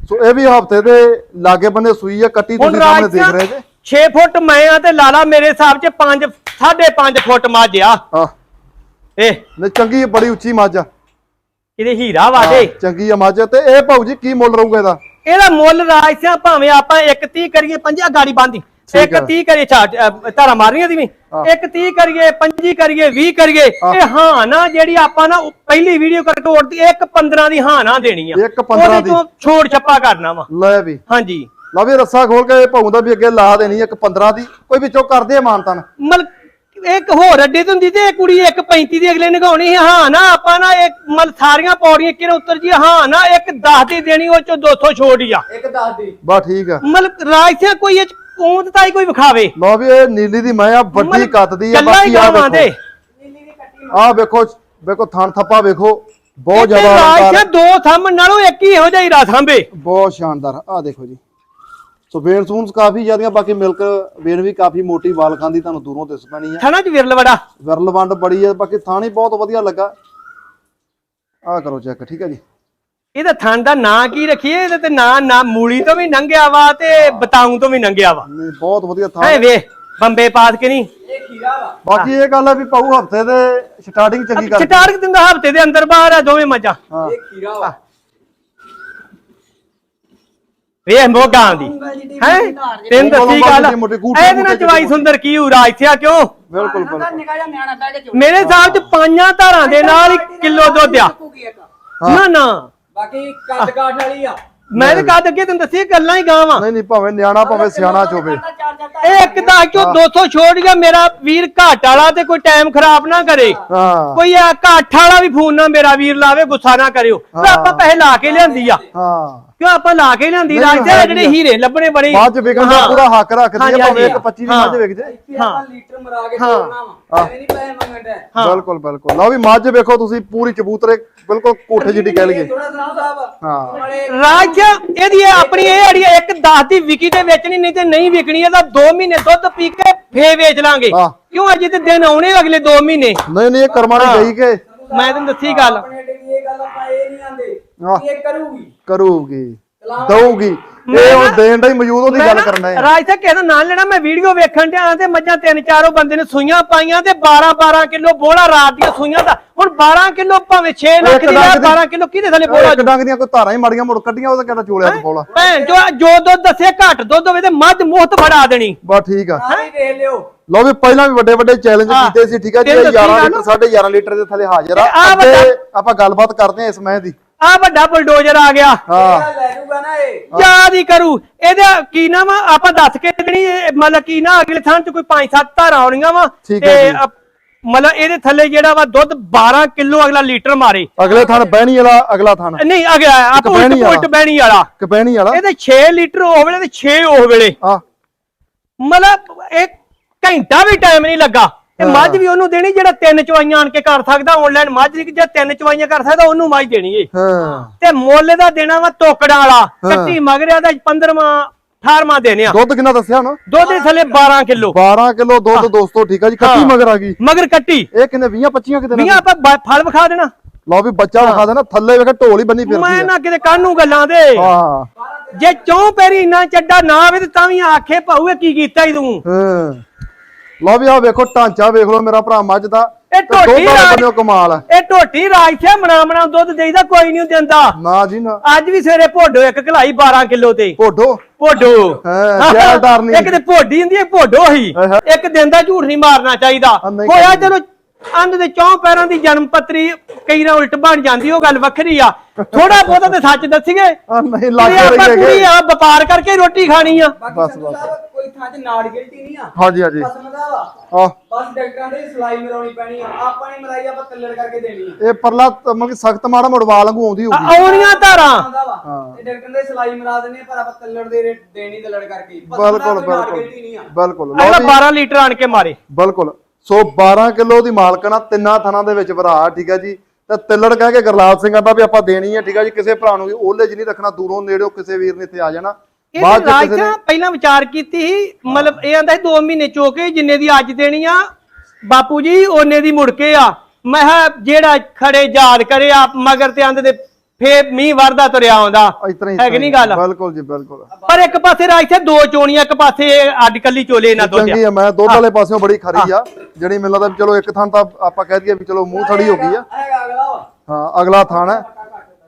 ਸੋ ਇਹ ਵੀ ਹਫ਼ਤੇ ਦੇ ਲਾਗੇ ਬੰਨੇ ਸੂਈ ਆ ਕੱਟੀ ਤੁਸੀਂ ਸਾਹਮਣੇ ਦੇਖ ਰਹੇ ਜੇ। 6 ਫੁੱਟ ਮੈਂ ਆ ਤੇ ਲਾਲਾ ਮੇਰੇ ਹਿਸਾਬ 'ਚ 5 5.5 ਫੁੱਟ ਮੱਝ ਆ। ਹਾਂ। ਇਹ ਨੇ ਚੰਗੀ ਬੜੀ ਉੱਚੀ ਮੱਝ ਆ। ਇਹਦੇ ਹੀਰਾ ਵਾਦੇ ਚੰਗੀ ਆ ਮੱਝ ਤੇ ਇਹ ਭਾਊ ਜੀ ਕੀ ਮੁੱਲ ਰਹੂਗਾ ਇਹਦਾ? ਇਹਦਾ ਮੁੱਲ ਰਾਜਸਿਆਂ ਭਾਵੇਂ ਆਪਾਂ 130 ਕਰੀਏ 50 ਗਾੜੀ ਬਾਂਦੀ ਇੱਕ ਆ। 30 ਕਰੀਏ ਛਾਟ ਧਾਰਾ ਮਾਰਨੀਆਂ ਦੀ ਵੀ। ਇੱਕ 30 ਕਰੀਏ 25 ਕਰੀਏ 20 ਕਰੀਏ। ਇਹ ਹਾਂ ਨਾ ਜਿਹੜੀ ਆਪਾਂ ਨਾ ਪਹਿਲੀ ਵੀਡੀਓ ਕਰਕੇ ਉੜਦੀ ਇੱਕ 15 ਦੀ ਹਾਂ ਨਾ ਦੇਣੀ ਆ। ਇੱਕ 15 ਉਹਦੇ ਦੀ। ਤੋਂ ਛੋੜ ਛੱਪਾ ਕਰਨਾ ਵਾ। ਲੈ ਵੀ। ਹਾਂਜੀ। ਲਓ ਵੀ ਰੱਸਾ ਖੋਲ ਕੇ ਭਾਊ ਦਾ ਵੀ ਅੱਗੇ ਲਾ ਦੇਣੀ ਇੱਕ 15 ਦੀ। ਕੋਈ ਵਿੱਚੋਂ ਕਰਦੇ ਆ ਮਾਨਤਨ। ਮਲ ਇੱਕ ਹੋਰ ਅੱਡੇ ਤੋਂ ਹੁੰਦੀ ਤੇ ਇਹ ਕੁੜੀ ਇੱਕ 35 ਦੀ ਅਗਲੇ ਨਿਗਾਉਣੀ ਸੀ। ਹਾਂ ਨਾ ਆਪਾਂ ਨਾ ਇੱਕ ਮਲ ਸਾਰੀਆਂ ਪੌੜੀਆਂ ਕਿਰੇ ਉਤਰ ਜੀ ਹਾਂ ਨਾ ਇੱਕ 10 ਦੀ ਦੇਣੀ ਉਹ ਚੋਂ 200 ਛੋੜ ਆ। ਇੱਕ ਦੱਸ ਦੀ। ਬਸ ਠੀਕ ਆ। ਮਲ ਰਾਜ ਸਿਆ ਕੋਈ ਇਹ ਪੂੰਦਤਾ ਹੀ ਕੋਈ ਵਿਖਾਵੇ। ਲਓ ਵੀ ਇਹ ਨੀਲੀ ਦੀ ਮੈਂ ਆ ਵੱਡੀ ਦੀ ਆ ਬਾਕੀ ਆ ਵੇਖੋ। ਆ ਵੇਖੋ ਵੇਖੋ ਥਣ ਥੱਪਾ ਵੇਖੋ ਬਹੁਤ ਜ਼ਿਆਦਾ ਰਾਜ ਦੋ ਸਾਹਮਣ ਨਾਲੋਂ ਇੱਕ ਹੀ ਇਹੋ ਜਿਹਾ ਹੀ ਰਾ ਸਾਂਭੇ ਬਹੁਤ ਸ਼ਾਨਦਾਰ ਆ ਦੇਖੋ ਜੀ। ਸੋ ਵੇਨ ਸੂਨਸ ਕਾਫੀ ਜ਼ਿਆਦੀਆਂ ਬਾਕੀ ਮਿਲਕ ਵੇਨ ਵੀ ਕਾਫੀ ਮੋਟੀ ਵਾਲ ਖਾਂਦੀ ਤੁਹਾਨੂੰ ਦੂਰੋਂ ਦਿਸ ਪੈਣੀ ਆ। ਥਣਾ ਚ ਵਿਰਲ ਵੜਾ ਵਿਰਲ ਵੰਡ ਬੜੀ ਆ ਬਾਕੀ ਥਾਣੀ ਬਹੁਤ ਵਧੀਆ ਲੱਗਾ। ਆ ਕਰੋ ਚੈੱਕ ਠੀਕ ਹੈ ਜੀ। ਇਹਦਾ ਥਣ ਦਾ ਨਾਂ ਕੀ ਰੱਖੀਏ? ਇਹਦੇ ਤੇ ਨਾਂ ਨਾ ਮੂਲੀ ਤੋਂ ਵੀ ਨੰਗਿਆ ਵਾ ਤੇ ਬਤਾਊਂ ਤੋਂ ਵੀ ਨੰਗਿਆ ਵਾ। ਨਹੀਂ ਬਹੁਤ ਵਧੀਆ ਥਾਂ। ਵੇ ਬੰਬੇ ਪਾਸ ਕੇ ਨਹੀਂ? ਇਹ ਖੀਰਾ ਵਾ। ਬਾਕੀ ਇਹ ਗੱਲ ਆ ਵੀ ਪਾਉ ਹਫ਼ਤੇ ਦੇ ਸਟਾਰਟਿੰਗ ਚੰਗੀ ਕਰ ਛਟਾਰਕ ਦਿੰਦਾ ਹਫ਼ਤੇ ਦੇ ਅੰਦਰ ਬਾਹਰ ਆ ਦੋਵੇਂ ਮੱਝਾਂ। ਹਾਂ। ਇਹ ਖੀਰਾ ਵਾ। ਵੇਖ ਮੋਗਾਂ ਦੀ। ਹੈ? ਤੈਨੂੰ ਦੱਸੀ ਗੱਲ ਇਹਦੇ ਨਾਲ ਚਵਾਈ ਸੁੰਦਰ ਕੀ ਹੋ ਰਾਜ ਥਿਆ ਕਿਉਂ? ਬਿਲਕੁਲ ਬਿਲਕੁਲ। ਨਿਕਾ ਜਾ ਨਿਆਣਾ ਬਹਿ ਕੇ ਮੇਰੇ ਹਿਸਾਬ ਚ ਪੰਜਾਂ ਧਾਰਾਂ ਦੇ ਨਾਲ ਹੀ ਕਿਲੋ ਦੁੱਧ ਆ। ਨਾ ਨਾ। ਬਾਕੀ ਕੱਦ ਕਾਠ ਵਾਲੀ ਆ। ਮੈਂ ਤੇ ਕਹਦ ਅੱਗੇ ਤੈਨੂੰ ਦੱਸੀ ਗੱਲਾਂ ਹੀ ਗਾਵਾਂ। ਨਹੀਂ ਨਹੀਂ ਭਾਵੇਂ ਨਿਆਣਾ ਭਾਵੇਂ ਸਿਆਣਾ ਚੋਵੇ ਇੱਕ ਦਾ ਚੋਂ 200 ਛੋੜ ਗਿਆ ਮੇਰਾ ਵੀਰ ਘਾਟ ਵਾਲਾ ਤੇ ਕੋਈ ਟਾਈਮ ਖਰਾਬ ਨਾ ਕਰੇ। ਹਾਂ। ਕੋਈ ਆ ਘਾਟ ਵਾਲਾ ਵੀ ਫੋਨ ਨਾ ਮੇਰਾ ਵੀਰ ਲਾਵੇ ਗੁੱਸਾ ਨਾ ਕਰਿਓ। ਤੇ ਆਪਾਂ ਪੈਸੇ ਲਾ ਕੇ ਲਿਆਂਦੀ ਆ। ਹਾਂ। ਕਿਉਂ ਆਪਾਂ ਲਾ ਕੇ ਲਿਆਂਦੀ? ਰਾਜ ਤੇ ਹੈਗੀ ਜਿਹੜੇ ਆ। ਹੀਰੇ ਲੱਭਣੇ ਬੜੇ ਬਾਅਦ ਚ ਵਿਕਣ ਦਾ ਹਾਂ। ਪੂਰਾ ਹੱਕ ਰੱਖਦੀ ਹੈ ਭਾਵੇਂ ਹਾਂਜੀ। ਇੱਕ 25 ਦੀ ਹਾਂ। ਮੱਝ ਵਿਕ ਜੇ ਆਪਾਂ ਲੀਟਰ ਮਰਾ ਕੇ ਤੋੜਨਾ ਵਾ। ਐਵੇਂ ਨਹੀਂ ਪੈਸੇ ਮੰਗਣ ਦਾ ਹਾਂ। ਬਿਲਕੁਲ ਬਿਲਕੁਲ। ਲਓ ਵੀ ਮੱਝ ਵੇਖੋ ਤੁਸੀਂ ਪੂਰੀ ਚਬੂਤਰੇ ਬਿਲਕੁਲ ਕੋਠੇ ਜਿੱਡੀ ਕਹਿ ਲਈਏ ਹਾਂ। ਰਾਜ ਇਹਦੀ ਇਹ ਆਪਣੀ ਇਹ ਅੜੀ ਇੱਕ 10 ਦੀ ਵਿਕੀ ਤੇ ਵੇਚਣੀ ਨਹੀਂ ਤੇ ਨਹੀਂ ਵਿਕਣੀ ਇਹਦਾ 2 ਮਹੀਨੇ ਦੁੱਧ ਪੀ ਕੇ ਫੇ ਵੇਚ ਲਾਂਗੇ। ਕਿਉਂ ਅਜੇ ਤੇ ਦਿਨ ਆਉਣੇ ਅਗਲੇ 2 ਮਹੀਨੇ? ਨਹੀਂ ਨਹੀਂ ਇਹ ਕਰਮਾਂ ਦੀ ਗਈ ਕਿ। ਮੈਂ ਤੈਨੂੰ ਦੱਸੀ ਗੱਲ। ਆਪਣੇ ਡੇ ਇਹ ਗੱਲ ਆਪਾਂ ਇਹ ਨਹੀਂ ਆਂਦੇ। ਕਿ ਇਹ ਕਰੂਗੀ। ਕਰੂਗੀ। ਦਊਗੀ। ਇਹ ਹੁਣ ਦੇਣ ਦਾ ਹੀ ਮੌਜੂਦ ਉਹਦੀ ਗੱਲ ਕਰਨਾ ਹੈ। ਰਾਜ ਤੇ ਕਿਸੇ ਦਾ ਨਾਂ ਲੈਣਾ ਮੈਂ ਵੀਡੀਓ ਵੇਖਣ ਡਿਆ ਤੇ ਮੱਝਾਂ ਤਿੰਨ ਚਾਰੋਂ ਬੰਦੇ ਨੇ ਸੂਈਆਂ ਪਾਈਆਂ ਤੇ 12 12 ਕਿਲੋ ਬੋਲਾ ਰਾਤ ਦੀਆਂ ਸੂਈਆਂ ਦਾ। ਹੁਣ 12 ਕਿਲੋ ਭਾਵੇਂ 6 ਲੱਖ ਦੀ ਲੈ ਦੀ- 12 ਕਿਲੋ ਕਿਹਦੇ ਥੱਲੇ ਬੋਲਾ ਇੱਕ ਡੰਗ ਦੀਆਂ ਕੋਈ ਧਾਰਾਂ ਹੀ ਮਾੜੀਆਂ ਮੁੜ ਕੱਢੀਆਂ ਉਹਦਾ ਕਿਹੜਾ ਚੋਲਿਆ ਤੇ ਫੋਲਾ ਭੈਣ ਜੋ ਜੋ ਦੁੱਧ ਦੱਸੇ ਘੱਟ ਦੁੱਧ ਹੋਵੇ ਤੇ ਮੱਝ ਮੁਹਤ ਫੜਾ ਦੇਣੀ। ਬਸ ਠੀਕ ਆ। ਆ ਵੀ ਵੇਖ ਲਿਓ। ਲਓ ਵੀ ਪਹਿਲਾਂ ਵੀ ਵੱਡੇ ਵੱਡੇ ਚੈਲੰਜ ਹਾਂ। ਕੀਤੇ ਸੀ ਠੀਕ ਹੈ ਜੀ ਤੈਨੂੰ 11 ਦੱਸੀ ਲੀਟਰ 11.5 ਲੀਟਰ ਦੇ ਥੱਲੇ ਹਾਜ਼ਰ ਆ। ਆਪਾਂ ਗੱਲਬਾਤ ਕਰਦੇ ਹਾਂ ਇਸ ਮੈਂ ਦੀ ਆ ਵੱਡਾ ਬੁਲਡੋਜ਼ਰ ਆ ਗਿਆ। ਹਾਂ। ਇਹ ਲੈ ਜੂਗਾ ਨਾ ਇਹ ਯਾਦ ਹੀ ਕਰੂ। ਇਹਦਾ ਕੀ ਨਾਮ ਆ? ਆਪਾਂ ਦੱਸ ਕੇ ਦੇਣੀ ਇਹ ਮਤਲਬ ਕੀ ਨਾ ਅਗਲੇ ਥਾਂ ਚ ਕੋਈ 5-7 ਧਾਰਾਂ ਆਉਣੀਆਂ ਵਾ। ਠੀਕ ਹੈ ਜੀ। ਅ- ਮਤਲਬ ਇਹਦੇ ਥੱਲੇ ਜਿਹੜਾ ਵਾ ਦੁੱਧ 12 ਕਿਲੋ ਅਗਲਾ ਲੀਟਰ ਮਾਰੇ। ਅਗਲੇ ਥਣ ਬਹਿਣੀ ਵਾਲਾ ਅਗਲਾ ਥਣ ਨਹੀਂ ਅਗਲਾ ਆਪ ਉਲਟ ਬਹਿਣੀ ਵਾਲਾ। ਉਲਟ ਬਹਿਣੀ ਵਾਲਾ। ਇਹਦੇ 6 ਲੀਟਰ ਉਹ ਵੇਲੇ ਤੇ 6 ਉਹ ਵੇਲੇ। ਆ ਮਤਲਬ ਇੱਕ ਘੰਟਾ ਵੀ ਟਾਈਮ ਨਹੀਂ ਲੱਗਾ। ਤੇ ਹਾਂ। ਮੱਝ ਵੀ ਉਹਨੂੰ ਦੇਣੀ ਜਿਹੜਾ ਤਿੰਨ ਚਵਾਈਆਂ ਆਣ ਕੇ ਕਰ ਸਕਦਾ ਆਨਲਾਈਨ ਮੱਝ ਜੇ ਤਿੰਨ ਚਵਾਈਆਂ ਕਰ ਸਕਦਾ ਉਹਨੂੰ ਮੱਝ ਦੇਣੀ ਏ। ਹਾਂ। ਤੇ ਮੁੱਲ ਦਾ ਦੇਣਾ ਵਾ ਤੋਕੜਾਂ ਵਾਲਾ। ਹਾਂ। ਕੱਟੀ ਮਗਰਿਆ ਦਾ 15ਵਾਂ 18ਵਾਂ ਦੇਣੇ ਆ। ਦੁੱਧ ਕਿੰਨਾ ਦੱਸਿਆ ਹੁਣ? ਦੁੱਧ ਦੇ ਥੱਲੇ 12 ਕਿਲੋ। 12 ਕਿਲੋ ਦੁੱਧ ਦੋਸਤੋ ਠੀਕ ਆ ਜੀ। ਕੱਟੀ ਹਾਂ। ਮਗਰ ਆ ਗਈ। ਮਗਰ ਕੱਟੀ। ਇਹ ਕਿੰਨੇ 20 25 ਕਿਤੇ ਵੀਆਂ ਆਪਾਂ ਬ- ਫਲ ਵਿਖਾ ਦੇਣਾ। ਲਓ ਵੀ ਬੱਚਾ ਵਿਖਾ ਦੇਣਾ। ਥੱਲੇ ਵੇਖ ਢੋਲ ਹੀ ਬੰਨੀ ਫਿਰਦੀ ਮੈਂ ਨਾ ਕਿਤੇ ਕਾਨੂੰ ਗੱਲਾਂ ਦੇ। ਹਾਂ ਜੇ ਚੌਂ ਪੈਰੀ ਇੰਨਾ ਚੱਡਾ ਨਾ ਆਵੇ ਤੇ ਵੀ ਆਖੇ ਇਹ ਕੀ ਕੀਤਾ ਈ ਤੂੰ? ਹਾਂ। ਲਓ ਵੀ ਆ ਵੇਖੋ ਢਾਂਚਾ ਵੇਖ ਲਓ ਮੇਰਾ ਭਰਾ ਮੱਝ ਦਾ ਇਹ ਢੋਟੀ ਰਾਜ- ਬੰਨਿਓ ਕਮਾਲ ਆ। ਇਹ ਢੋਟੀ ਰਾਜ ਤੇ ਮਣਾ ਮਣਾ ਦੁੱਧ ਦੇਈਦਾ ਕੋਈ ਨਹੀਂ ਦਿੰਦਾ ਨਾ ਜੀ ਨਾ ਅੱਜ ਵੀ ਸਵੇਰੇ ਭੋਡੋ ਇੱਕ ਘਲਾਈ 12 ਕਿਲੋ ਤੇ ਭੋਡੋ ਭੋਡੋ ਹਾਂ, ਜ਼ੈਲਦਾਰ ਨਹੀਂ। ਇੱਕ ਤੇ ਭੋਡੀ ਹੁੰਦੀ ਹੈ ਭੋਡੋ ਹੀ। ਇੱਕ ਦਿਨ ਦਾ ਝੂਠ ਨਹੀਂ ਮਾਰਨਾ ਚਾਹੀਦਾ ਹੋਇਆ। ਚਲੋ ਅੰਧ ਦੇ ਚੌਂ ਪੈਰਾਂ ਦੀ ਜਨਮ ਪੱਤਰੀ ਕਈ ਨਾ ਉਲਟ ਬਣ ਜਾਂਦੀ ਉਹ ਗੱਲ ਵੱਖਰੀ ਆ। ਥੋੜਾ ਬਹੁਤਾ ਤੇ ਸੱਚ ਦੱਸੀਏ। ਆ ਨਹੀਂ ਲੱਗ ਆਪਾਂ ਰਹੀ ਹੈਗੇ। ਆ ਵਪਾਰ ਕਰਕੇ ਰੋਟੀ ਖਾਣੀ ਆ। ਬਸ, ਬਸ। ਕੋਈ ਥਾਂ 'ਚ ਨਾੜ ਗਿਲਟੀ ਨਹੀਂ ਆ। ਹਾਂਜੀ ਹਾਂਜੀ। ਪਸੰਦ ਦਾ ਵਾ। ਆ ਬਸ ਡਾਕਟਰਾਂ ਦੇ ਸਲਾਈ ਮਰਾਉਣੀ ਪੈਣੀ ਆ। ਆਪਾਂ ਨਹੀਂ ਮਰਾਈ ਆਪਾਂ ਕੱਲੜ ਕਰਕੇ ਦੇਣੀ ਆ। ਇਹ ਪਰਲਾ ਮਤਲਬ ਕਿ ਸਖਤ ਮਾੜਾ ਮੜਵਾ ਲੰਗੂ ਆਉਂਦੀ ਆ- ਹੋਊਗੀ ਆਉਣੀਆਂ ਧਾਰਾਂ। ਆਉਂਦਾ ਵਾ। ਹਾਂ। ਤੇ ਡਾਕਟਰ ਦੇ ਸਲਾਈ ਮਰਾ ਦਿੰਦੇ ਆ, ਪਰ ਆਪਾਂ ਕੱਲੜ ਦੇ ਰੇਟ ਦੇਣੀ ਤੇ ਲੜ ਕਰਕੇ। ਪਸੰਦ ਦਾ ਬਿਲਕੁਲ ਕੋਈ ਨਾੜ ਬਿਲਕੁਲ। ਗਿਲਟੀ ਨਹੀਂ ਆ। ਬਿਲਕੁਲ। ਲਓ ਅਗਲਾ ਵੀ 12 ਲੀਟਰ ਆਣ ਕੇ ਮਾਰੇ। ਬਿਲਕੁਲ। ਸੋ 12 ਕਿਲੋ ਦੀ ਮਾਲਕਣਾ ਤਿੰਨਾਂ ਥਣਾਂ ਦੇ ਵਿੱਚ ਭਰਾ ਠੀਕ ਹੈ ਜੀ। ਤੇ ਤਿੱਲੜ ਕਹਿ ਕੇ ਗਰਲਾਲ ਸਿੰਘ ਆਂਦਾ ਵੀ ਆਪਾਂ ਦੇਣੀ ਹੈ ਠੀਕ ਹੈ ਜੀ। ਕਿਸੇ ਭਰਾ ਨੂੰ ਉਹਲੇ ਚ ਨਹੀਂ ਰੱਖਣਾ ਦੂਰੋਂ ਨੇੜਿਓ ਕਿਸੇ ਵੀਰ ਨੇ ਇੱਥੇ ਆ ਜਾਣਾ। ਇਹ ਰਾਜ ਕਿਸੇ ਨੇ ਤਾਂ ਪਹਿਲਾਂ ਵਿਚਾਰ ਕੀਤੀ ਸੀ ਮਤਲਬ ਇਹ ਆਂਦਾ ਸੀ 2 ਮਹੀਨੇ ਚੋਕੇ ਜਿੰਨੇ ਦੀ ਅੱਜ ਦੇਣੀ ਆ ਬਾਪੂ ਜੀ ਉਹਨੇ ਦੀ ਮੁੜ ਕੇ ਆ। ਮੈਂ ਕਿਹਾ ਜਿਹੜਾ ਖੜੇ ਯਾਦ ਕਰੇ ਆ ਮਗਰ ਤੇ ਆਂਦੇ ਤੇ ਫੇਰ ਮੀਂਹ ਵਰਦਾ ਤੁਰਿਆ ਆਉਂਦਾ। ਇਸ ਤਰ੍ਹਾਂ ਹੀ ਹੈ ਕਿ ਨਹੀਂ ਗੱਲ? ਬਿਲਕੁਲ ਜੀ ਬਿਲਕੁਲ। ਪਰ ਇੱਕ ਪਾਸੇ ਰਾਜ ਤੇ ਦੋ ਚੋਣੀਆਂ ਇੱਕ ਪਾਸੇ ਅੱਡ ਕੱਲੀ ਚੋਲੇ ਨਾ ਦੁੱਧ ਚੰਗੀ ਆ ਮੈਂ ਦੁੱਧ ਵਾਲੇ ਪਾਸਿਓਂ ਬੜੀ ਖਰੀ ਆ ਜਿਹੜੀ ਮੈਨੂੰ ਲੱਗਦਾ ਵੀ ਚਲੋ ਇੱਕ ਥਣ ਤਾਂ ਆਪਾਂ ਕਹਿ ਦਈਏ ਵੀ ਚਲੋ ਮੂੰਹ ਥੜੀ ਹੋ ਗਈ ਆ। ਹਾਂ ਅਗਲਾ ਥਣ ਹੈ।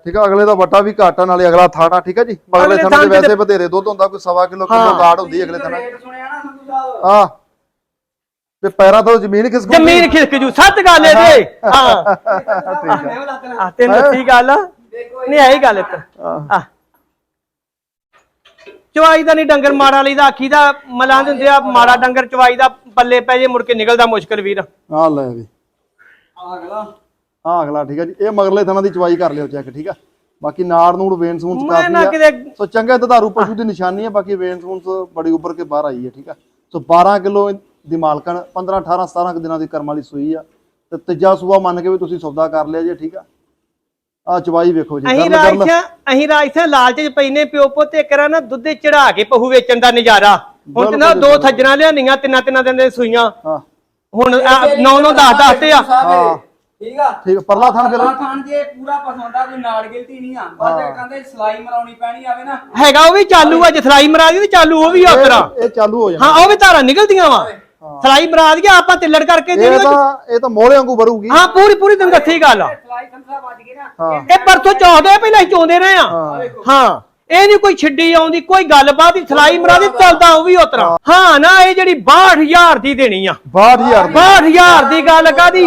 ਠੀਕ ਆ ਅਗਲੇ ਦਾ ਵੱਟਾ ਵੀ ਘੱਟ ਆ ਨਾਲੇ ਅਗਲਾ ਥਾਣਾ ਠੀਕ ਆ ਜੀ? ਅਗਲੇ ਥਣ ਦੇ ਵੈਸੇ ਬਥੇਰੇ ਦੁੱਧ ਹੁੰਦਾ ਕੋਈ ਸਵਾ ਕਿਲੋ ਕਿਲੋ ਗਾੜ ਹੁੰਦੀ ਹੈ ਅਗਲੇ ਥਣ। ਆ ਤੇ ਪੈਰਾਂ ਤੋਂ ਜ਼ਮੀਨ ਖਿਸਕ ਜ਼ਮੀਨ ਖਿਸਕ ਜੂ ਸੱਚ ਗੱਲ ਇਹ ਜੇ। ਹਾਂ। ਆ। ਤੈਨੂੰ ਦੱਸੀ ਗੱਲ ਨਹੀਂ ਆਈ ਗੱਲ ਇੱਥੇ ਆ ਚਵਾਈ ਦਾ ਨਹੀਂ ਡੰਗਰ ਮਾੜਾ ਲਈਦਾ ਆਖੀ ਦਾ ਮਲਾਂ ਦਿੰਦੇ ਆ ਮਾੜਾ ਡੰਗਰ ਚਵਾਈ ਦਾ ਪੱਲੇ ਪੈ ਜੇ ਮੁੜ ਕੇ ਨਿਕਲਦਾ ਮੁਸ਼ਕਲ ਵੀਰ। ਆ ਲੈ ਵੀ। ਅਗਲਾ ਆ ਅਗਲਾ ਠੀਕ ਆ ਜੀ। ਇਹ ਮਗਰਲੇ ਥਣਾਂ ਦੀ ਚਵਾਈ ਕਰ ਲਿਓ ਚੈੱਕ ਠੀਕ ਆ? ਬਾਕੀ ਨਾੜ ਨੂੜ ਵੇਨ ਸੂਨ ਮੈਂ ਕਾਫੀ ਆ। ਕਿਤੇ ਸੋ ਚੰਗੇ ਦੁਧਾਰੂ ਪਸ਼ੂ ਦੀ ਨਿਸ਼ਾਨੀ ਹੈ ਬਾਕੀ ਵੇਨ ਸੂਨ ਬੜੀ ਉੱਪਰ ਕੇ ਬਾਹਰ ਆਈ ਹੈ ਠੀਕ ਆ? ਸੋ 12 ਕਿਲੋ ਦੀ ਮਾਲਕਣ 15 18 17 ਕੁ ਦਿਨਾਂ ਦੀ ਕਰਮ ਵਾਲੀ ਸੂਈ ਆ। ਤੇ ਤੀਜਾ ਸੂਆ ਮੰਨ ਕੇ ਵੀ ਤੁਸੀਂ ਸੌਦਾ ਕਰ ਲਿਆ ਜੇ ਠੀਕ ਆ? ਆ ਚਵਾਈ ਵੇਖੋ ਜੀ ਅਹੀਂ ਗਰਲ ਗਰਲ ਰਾਜਾ ਅਹੀਂ ਰਾਜਾ ਲਾਲਚ ਚ ਪੈਨੇ ਪਿਓ ਪੋਤੇ ਕਰਾਂ ਨਾ ਦੁੱਧੇ ਚੜਾ ਕੇ ਪਹੂ ਵੇਚਣ ਦਾ ਨਜ਼ਾਰਾ। ਹੁਣ ਤੇ ਨਾ ਦੋ ਥੱਜਣਾ ਲਿਆਂਦੀਆਂ ਤਿੰਨਾਂ ਤਿੰਨਾਂ ਦਿਨ ਦੇ ਸੂਈਆਂ। ਹੁਣ 9 9 10 10 ਤੇ ਆ। ਠੀਕ ਆ? ਠੀਕ ਆ, ਪਰਲਾ ਥਣ ਫਿਰ। ਪਰਲਾ ਥਣ ਜੇ ਪੂਰਾ ਪਸੰਦਾ ਕੋਈ ਨਾੜ ਗਿਲਤੀ ਨਹੀਂ ਆ। ਬਸ ਡਾਕਟਰਾਂ ਦੇ ਸਲਾਈ ਮਰਾਉਣੀ ਪੈਣੀ ਆਵੇ ਨਾ। ਹੈਗਾ ਉਹ ਵੀ ਚਾਲੂ ਆ ਜਥਰਾਈ ਮਰਾਦੀ ਤੇ ਚਾਲੂ ਉਹ ਵੀ ਆਪਰਾ ਇਹ- ਇਹ ਚਾਲੂ ਹੋ ਜਾਣਾ। ਹਾਂ ਉਹ ਵੀ ਧਾਰਾਂ ਨਿਕਲਦੀਆਂ ਵਾ। ਸਲਾਈ ਮਰਾਦ ਗਿਆ ਆਪਾਂ ਤਿੱਲੜ ਕਰਕੇ ਇਹ ਦੇਣੀ ਤਾਂ ਇਹ ਤਾਂ ਮੋਹਲੇ ਵਾਂਗੂ ਭਰੂਗੀ ਹਾਂ ਪੂਰੀ ਪੂਰੀ ਤੈਨੂੰ ਦੱਸੀ ਗੱਲ ਆ। ਸਲਾਈ ਸੰਸਾ ਵੱਜ ਗਈ ਨਾ ਹਾਂ। ਇਹ ਪਰਸੋਂ ਚੌਦੇ ਪਹਿਲਾਂ ਹੀ ਚੋਂਦੇ ਰਹੇ ਆ। ਹਾਂ। ਹਾਂ ਇਹ ਨਹੀਂ ਕੋਈ ਛਿੱਡੀ ਆਉਂਦੀ ਕੋਈ ਗੱਲਬਾਤ ਹੀ ਸਲਾਈ ਮਰਾਦੀ ਚੱਲਦਾ ਉਹ ਵੀ ਉਤਰਾ। ਹਾਂ। ਨਾ ਇਹ ਜਿਹੜੀ 62000 ਦੀ ਦੇਣੀ ਆ। 62000 ਦੀ। 62000 ਦੀ ਗੱਲ ਕਾਦੀ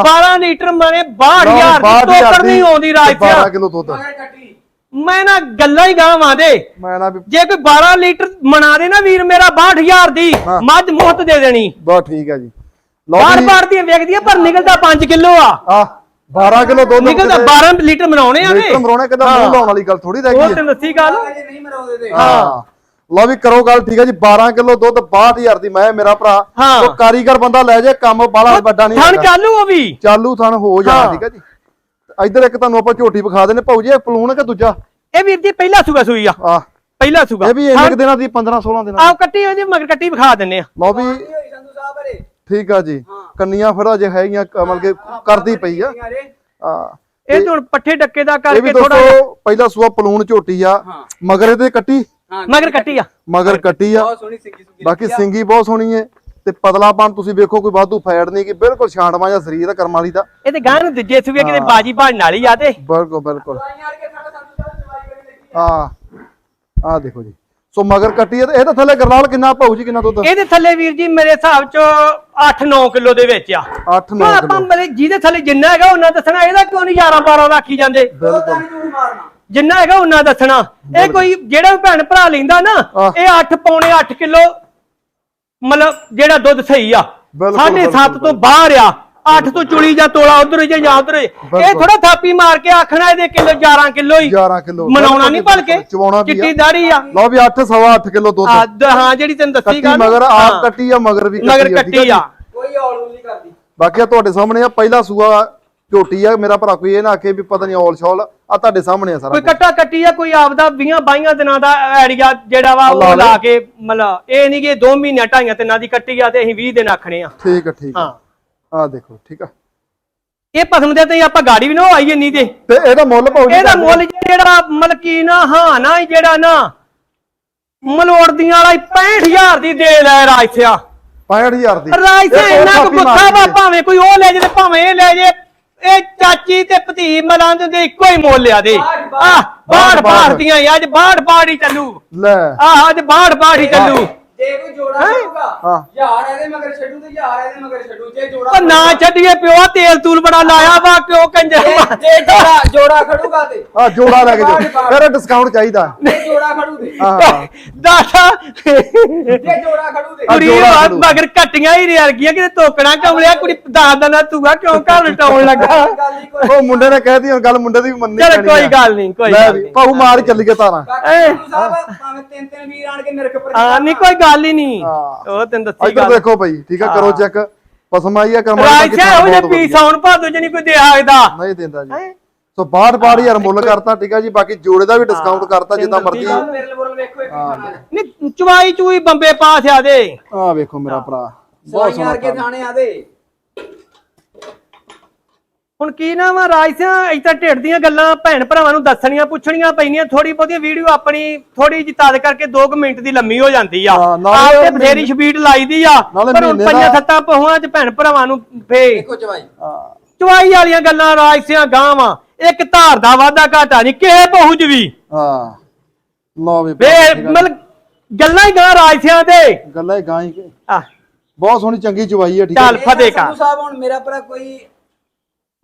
12 ਲੀਟਰ ਮਨੇ 62000 ਦੀ 62,000 ਟੋਕਰ ਨਹੀਂ ਆਉਂਦੀ ਰਾਜ। 12 ਤੇ ਕਿਲੋ ਦੁੱਧ। ਮਗਰ ਕੱਟੀ। ਮੈਂ ਨਾ ਗੱਲਾਂ ਹੀ ਗਾਵਾਂ ਦੇ। ਮੈਂ ਨਾ ਵੀ ਜੇ ਕੋਈ 12 ਲੀਟਰ ਮਨਾ ਦੇ ਨਾ ਵੀਰ ਮੇਰਾ 62000 ਦੀ ਹਾਂ। ਮੱਝ ਮੁਹਤ ਦੇ ਦੇਣੀ। ਬਹੁਤ ਠੀਕ ਹੈ ਜੀ। ਲਓ ਬਾਰ ਜੀ। ਬਾਰ ਦੀਆਂ ਵੇਖਦੀਆਂ ਪਰ ਨਿਕਲਦਾ 5 ਕਿਲੋ ਆ। ਆ 12 ਕਿਲੋ ਦੁੱਧ ਨਿਕਲਦਾ 12 ਲੀਟਰ ਬਣਾਉਣੇ ਆ ਲੀਟਰ ਨੇ ਮਰਾਉਣੇ ਕਿਦਾਂ ਮੂੰਹ ਲਾਉਣ ਵਾਲੀ ਗੱਲ ਥੋੜੀ ਰਹਿ ਉਹ ਗਈ ਤੇ ਹੈ। ਦੱਸੀ ਗੱਲ? ਅਜੇ ਨਹੀਂ ਮਰਾਉਂਦੇ ਤੇ। ਹਾਂ। ਲਓ ਵੀ ਕਰੋ ਗੱਲ ਠੀਕ ਹੈ ਜੀ 12 ਕਿਲੋ ਦੁੱਧ 62000 ਦੀ ਮੈਂ ਮੇਰਾ ਭਰਾ। ਹਾਂ। ਉਹ ਕਾਰੀਗਰ ਬੰਦਾ ਲੈ ਜੇ ਕੰਮ ਬਾਲਾ ਵੱਡਾ ਨਹੀਂ ਥਣ ਹੈਗਾ। ਚਾਲੂ ਉਹ ਵੀ। ਚਾਲੂ ਥਣ ਹੋ ਜਾਣਾ ਹਾਂ। ਠੀਕ ਹੈ ਜੀ। ਇੱਧਰ ਇੱਕ ਤੁਹਾਨੂੰ ਆਪਾਂ ਝੋਟੀ ਵਿਖਾ ਦਿੰਨੇ ਭਾਊ ਜੀ ਇਹ ਪਲੂਣ ਕਿ ਦੂਜਾ? ਇਹ ਵੀਰ ਜੀ ਪਹਿਲਾ ਸੂਗਾ ਸੂਈ ਆ। ਆ ਪਹਿਲਾ ਸੂਗਾ ਇਹ ਵੀ ਇੰਨੇ ਕੁ ਦਿਨਾਂ ਦੀ 15 16 ਦਿਨਾਂ ਆਹ ਕੱਟੀ ਉਹਦੀ ਮਗਰ ਕੱਟੀ ਵਿਖਾ ਦਿੰਨੇ ਆ ਲਓ ਵੀ। ਨਹੀਂ ਹੋਈ ਸੰਧੂ ਸਾਹਿਬ ਅਰੇ ਠੀਕ ਆ ਜੀ। ਕੰਨੀਆਂ ਫਿਰ ਅਜੇ ਹੈਗੀਆਂ ਕਮਲ ਕੇ ਕਰਦੀ ਪਈ ਆ। ਆ ਇਹ ਤੇ ਹੁਣ ਪੱਠੇ ਡੱਕੇ ਦਾ ਕਰਕੇ ਥੋੜਾ ਦੋਸਤੋ ਪਹਿਲਾ ਸੂਆ ਪਲੂਣ ਝੋਟੀ ਆ। ਮਗਰ ਇਹਦੇ ਕੱਟੀ? ਮਗਰ ਕੱਟੀ ਆ। ਮਗਰ ਕੱਟੀ ਆ। ਬਹੁਤ ਸੋਹਣੀ ਸਿੰਗੀ ਸੁਗੀ ਬਾਕੀ ਸਿੰਗੀ ਬਹੁਤ ਸੋਹਣੀ ਹੈ ਤੇ ਪਤਲਾਪਨ ਤੁਸੀਂ ਵੇਖੋ ਕੋਈ ਵਾਧੂ ਫੈਟ ਨਹੀਂ ਕਿ ਬਿਲਕੁਲ ਛਾਂਟਵਾ ਜਾਂ ਸਰੀਰ ਦਾ ਕਰਮ ਵਾਲੀ ਦਾ। ਇਹ ਤੇ ਗਾਂ ਨੂੰ ਦੂਜੇ ਸੂਏ ਕਿਤੇ ਬਾਜੀ ਬਣਨ ਵਾਲੀ ਆ ਤੇ। ਬਿਲਕੁਲ ਬਿਲਕੁਲ। ਲੱਗੀ ਆ ਆ ਦੇਖੋ ਜੀ। ਸੋ ਮਗਰ ਕੱਟੀ ਹੈ ਤੇ ਥੱਲੇ ਗਰਨਾਲ ਕਿੰਨਾ ਭਾਊ ਜੀ ਕਿੰਨਾ ਦੁੱਧ? ਇਹਦੇ ਥੱਲੇ ਵੀਰ ਜੀ ਮੇਰੇ ਹਿਸਾਬ ਚ 8-9 ਕਿਲੋ ਦੇ ਵਿੱਚ ਆ। 8 ਕਿਉਂ 9 ਆਪਾਂ ਮਰੇ ਜਿਹਦੇ ਥੱਲੇ ਜਿੰਨਾ ਹੈਗਾ ਉਹਨਾਂ ਦੱਸਣਾ ਇਹਦਾ ਕਿਉਂ ਨਹੀਂ 11-12 ਦਾ ਆਖੀ ਜਾਂਦੇ? ਮਾਰਨਾ ਜਿੰਨਾ ਹੈਗਾ ਉਹਨਾਂ ਦੱਸਣਾ। ਇਹ ਕੋਈ ਜਿਹੜਾ ਵੀ ਭੈਣ ਭਰਾ ਲੈਂਦਾ ਨਾ। ਇਹ 8 ਪੌਣੇ 8 ਕਿਲੋ ਮਤਲਬ ਜਿਹੜਾ ਦੁੱਧ ਸਹੀ ਆ ਬਿਲਕੁਲ, ਸਾਢੇ ਬਿਲਕੁਲ, 7 ਤੋਂ ਬਾਹਰ ਆ 8 ਤੋਂ ਚੁਲੀ ਜਾਂ ਤੋਲਾ ਉਧਰ ਜਾਂ ਜਾਂ ਉਧਰ। ਇਹ ਬਿਲਕੁਲ। ਥੋੜਾ ਥਾਪੀ ਮਾਰ ਕੇ ਆਖਣਾ ਇਹਦੇ ਕਿਲੋ 11 ਕਿਲੋ ਹੀ। 11 ਕਿਲੋ। ਮਨਾਉਣਾ ਨਹੀਂ ਭਲਕੇ ਚਵਾਉਣਾ ਵੀ ਚਿੱਟੀ ਦਾੜੀ ਆ। ਲਓ ਵੀ 8 ਸਵਾ 8 ਕਿਲੋ ਦੁੱਧ। ਆ, ਦ- ਹਾਂ ਜਿਹੜੀ ਤੈਨੂੰ ਦੱਸੀ ਕੱਟੀ ਗੱਲ। ਮਗਰ ਹਾਂ। ਆਪ ਕੱਟੀ ਆ ਮਗਰ ਵੀ ਮਗਰ ਠੀਕ ਕੱਟੀ ਆ। ਕੋਈ ਔਲ ਨਹੀਂ ਕਰਦੀ। ਬਾਕੀ ਆ ਤੁਹਾਡੇ ਸਾਹਮਣੇ ਆ ਪਹਿਲਾ ਸੂਆ ਝੋਟੀ ਆ ਮੇਰਾ ਭਰਾ ਕੋਈ ਇਹ ਨਾ ਆਖੇ ਵੀ ਪਤਾ ਨਹੀਂ ਔਲ ਸ਼ੌਲ ਆ ਤੁਹਾਡੇ ਸਾਹਮਣੇ ਆ ਸਾਰਾ ਕੋਈ ਕੱਟਾ ਕੱਟੀ ਆ ਕੋਈ ਆਪਦਾ 20 22 ਦਿਨਾਂ ਦਾ ਐੜੀਆ ਜਿਹੜਾ ਵਾ ਉਹ ਲੈ। ਕੇ ਮਤਲਬ ਇਹ ਨਹੀਂ ਕਿ 2 ਮਹੀਨੇ ਢਾਈਆਂ ਤਿੰਨਾਂ ਦੀ ਕੱਟੀ ਆ ਤੇ ਅਸੀਂ 20 ਦਿਨ ਆਖਣੇ ਆ। ਠੀਕ ਆ ਠੀਕ ਆ। ਹਾਂ। ਆ ਦੇਖੋ ਠੀਕ ਆ। ਇਹ ਪਸਮ ਦੇ ਤੇ ਆਪਾਂ ਗਾੜੀ ਵੀ ਨਾ ਆਈ ਇੰਨੀ ਤੇ। ਤੇ ਇਹਦਾ ਮੁੱਲ ਜੀ ਇਹਦਾ ਮੁੱਲ ਜਿਹੜਾ ਮਤਲਬ ਕੀ ਨਾ ਹਾਂ ਨਾ ਜਿਹੜਾ ਨਾ ਮਲੋੜਦੀਆਂ ਵਾਲਾ 65000 ਦੀ ਦੇ ਲੈ ਰਾਜਸਿਆ 65000 ਦੀ। ਰਾਜਸਿਆ ਇਹ ਹੋਰ ਇੰਨਾ ਕੁ ਗੁੱਸਾ ਵਾ। ਭਾਵੇਂ ਕੋਈ ਉਹ ਲੈ ਜੇ ਤੇ ਭਾਵੇਂ ਇਹ ਲੈ ਜੇ ਇਹ ਚਾਚੀ ਤੇ ਭਤੀ ਮਲਾਂ ਦੇ ਇੱਕੋ ਹੀ ਮੁੱਲ ਆ ਦੇ। ਆਹ ਬਾੜ। ਬਾੜਦੀਆਂ ਈ, ਅੱਜ ਬਾੜ ਬਾੜ ਹੀ ਚੱਲੂ ਲੈ ਆਹ ਅੱਜ ਬਾੜ ਬਾੜ ਹੀ ਚੱਲੂ ਜੇ ਕੋਈ ਜੋੜਾ ਹਾਂ। ਛੱਡੂਗਾ ਯਾਰ ਇਹਦੇ ਮਗਰ ਛੱਡੂ ਤੇ ਯਾਰ ਇਹਦੇ ਮਗਰ ਛੱਡੂ। ਜੇ ਜੋੜਾ ਉਹ ਨਾ ਛੱਡੀਏ ਪਿਓ ਤੇਲ ਤੂਲ ਬੜਾ ਲਾਇਆ ਵਾ ਕਿਉਂ ਕੰਜਰ ਜੇ- ਜੇ ਜੋੜਾ ਜੋੜਾ ਖੜੂਗਾ ਤੇ। ਆ ਜੋੜਾ ਲੈ ਕੇ ਬਾਹਠ, ਜਾਓ ਬਾਹਠ। ਫਿਰ ਡਿਸਕਾਊਂਟ ਚਾਹੀਦਾ। ਜੇ ਜੋੜਾ ਖੜੂ ਤੇ ਹਾਂ। ਦਾਦਾ। ਜੇ ਜੋੜਾ ਖੜੂ ਤੇ ਕੁੜੀ ਜੋੜਾ ਬਾਤ ਖੜੂ। ਮਗਰ ਕੱਟੀਆਂ ਹੀ ਰਿਆ ਗਈਆਂ ਕਿਤੇ ਤੋਕਣਾ ਕਮਲਿਆ ਕੁੜੀ ਦਾਦਾ ਨਾ ਤੂੰ ਆ ਕਿਉਂ ਘਰ ਲਟਾਉਣ ਲੱਗਾ? ਗੱਲ ਨਹੀਂ ਕੋਈ ਉਹ ਮੁੰਡੇ ਨੇ ਕਹਿ ਦਿੱਤੀ ਗੱਲ ਮੁੰਡੇ ਦੀ ਵੀ ਮੰਨਣੀ ਚਲ ਪੈਣੀ ਕੋਈ ਆ। ਗੱਲ ਨਹੀਂ ਕੋਈ ਲੈ ਗੱਲ ਵੀ ਨਹੀਂ ਭਾਊ ਮਾਰ ਹੀ ਚੱਲੀਏ ਤਾਰਾਂ। ਬਾਕੀ ਸੰਧੂ ਸਾਹਿਬ ਭਾਵੇਂ ਤਿੰਨ ਤਿੰਨ ਵੀਰ ਆਣ ਕੇ ਮੇਰੇ ਕੋਲ ਹਾਂ ਨਹੀਂ ਕੋਈ ਗੱਲ ਹੀ ਨਹੀਂ। ਹਾਂ। ਉਹ ਤੈਨੂੰ ਦੱਸੀ ਇੱਧਰ ਗੱਲ। ਦੇਖੋ ਭਾਈ ਠੀਕ ਆ ਕਰੋ ਚੈੱਕ। ਪਸਮ ਆਈ ਆ ਕਰਮਾਂ ਦੀ ਰਾਜ ਬਾਕੀ ਸਾਹਿਬ ਥਾਂ ਉਹਨੇ ਬਹੁਤ ਪੀ ਵਧੀਆ। ਸੌਣ ਭਾਦੋ ਚ ਨਹੀਂ ਕੋਈ ਦੇ ਸਕਦਾ ਨਹੀਂ ਦਿੰਦਾ ਜੀ। ਸੋ 62 ਹਜ਼ਾਰ ਮੁੱਲ ਕਰਤਾ ਠੀਕ ਆ ਜੀ ਬਾਕੀ ਜੋੜੇ ਦਾ ਵੀ ਡਿਸਕਾਊਂਟ ਕਰਤਾ ਜਿੱਦਾਂ ਮਰਜ਼ੀ। ਮੇਰੇ ਲਵਰ ਵੇਖੋ ਇੱਕ ਖਾਣਾ ਨਹੀਂ ਚਵਾਈ ਚੂਈ ਬੰਬੇ ਪਾਸ ਆ ਦੇ। ਆ ਵੇਖੋ ਮੇਰਾ ਭਰਾ ਬਹੁਤ ਸਵਾਈਆਂ ਸੋਹਣਾ ਕੇ ਥਾਣੇ ਆਦੇ ਹੁਣ ਕੀ ਨਾ ਵਾ ਰਾਜ ਸਿੰਘ ਇੱਥੇ ਢਿੱਡ ਦੀਆਂ ਗੱਲਾਂ ਭੈਣ ਭਰਾਵਾਂ ਨੂੰ ਦੱਸਣੀਆਂ ਪੁੱਛਣੀਆਂ ਪੈਣੀਆਂ ਥੋੜੀ ਬਹੁਤੀ ਵੀਡੀਓ ਆਪਣੀ ਥੋੜੀ ਜਿਹੀ ਤਦ ਕਰਕੇ 2 ਮਿੰਟ ਦੀ ਲੰਮੀ ਹੋ ਜਾਂਦੀ ਆ। ਹਾਂ, ਨਾਲੇ ਆਪ ਤੇ ਬਥੇਰੀ ਸਪੀਡ ਲਾਈਦੀ ਆ ਨਾਲੇ ਪਰ ਹੁਣ ਮਹੀਨੇ ਪੰਜਾਂ ਦਾ- ਸੱਤਾਂ ਪਹੁਆਂ ਚ ਭੈਣ ਭਰਾਵਾਂ ਨੂੰ ਫੇ ਦੇਖੋ ਚਵਾਈ ਹਾਂ। ਚਵਾਈ ਵਾਲੀਆਂ ਗੱਲਾਂ ਰਾਜ ਸਿੰਘ ਗਾਂ ਵਾ ਇੱਕ ਧਾਰ ਦਾ ਵਾਧਾ ਘਾਟਾ ਨਹੀਂ ਕਿਸੇ ਪਹੁੰਚ ਵੀ। ਹਾਂ। ਲਓ ਵੀ ਵੇ ਭਰਾ, ਠੀਕ ਆ। ਮਤਲਬ ਗੱਲਾਂ ਹੀ ਗਾਂ ਰਾਜ ਸਿੰਘ ਦੇ। ਗੱਲਾਂ ਹੀ ਗਾਂ ਹੀ ਕੇ ਆ ਬਹੁਤ ਸੋਹਣੀ ਚੰਗੀ ਚਵਾਈ ਹੈ ਠੀਕ ਚੱਲ। ਹੈ ਫਤਿਹ ਕਰ। ਸੰਧੂ ਸਾਹਿਬ ਹੁਣ ਮੇਰਾ ਭਰਾ ਕੋਈ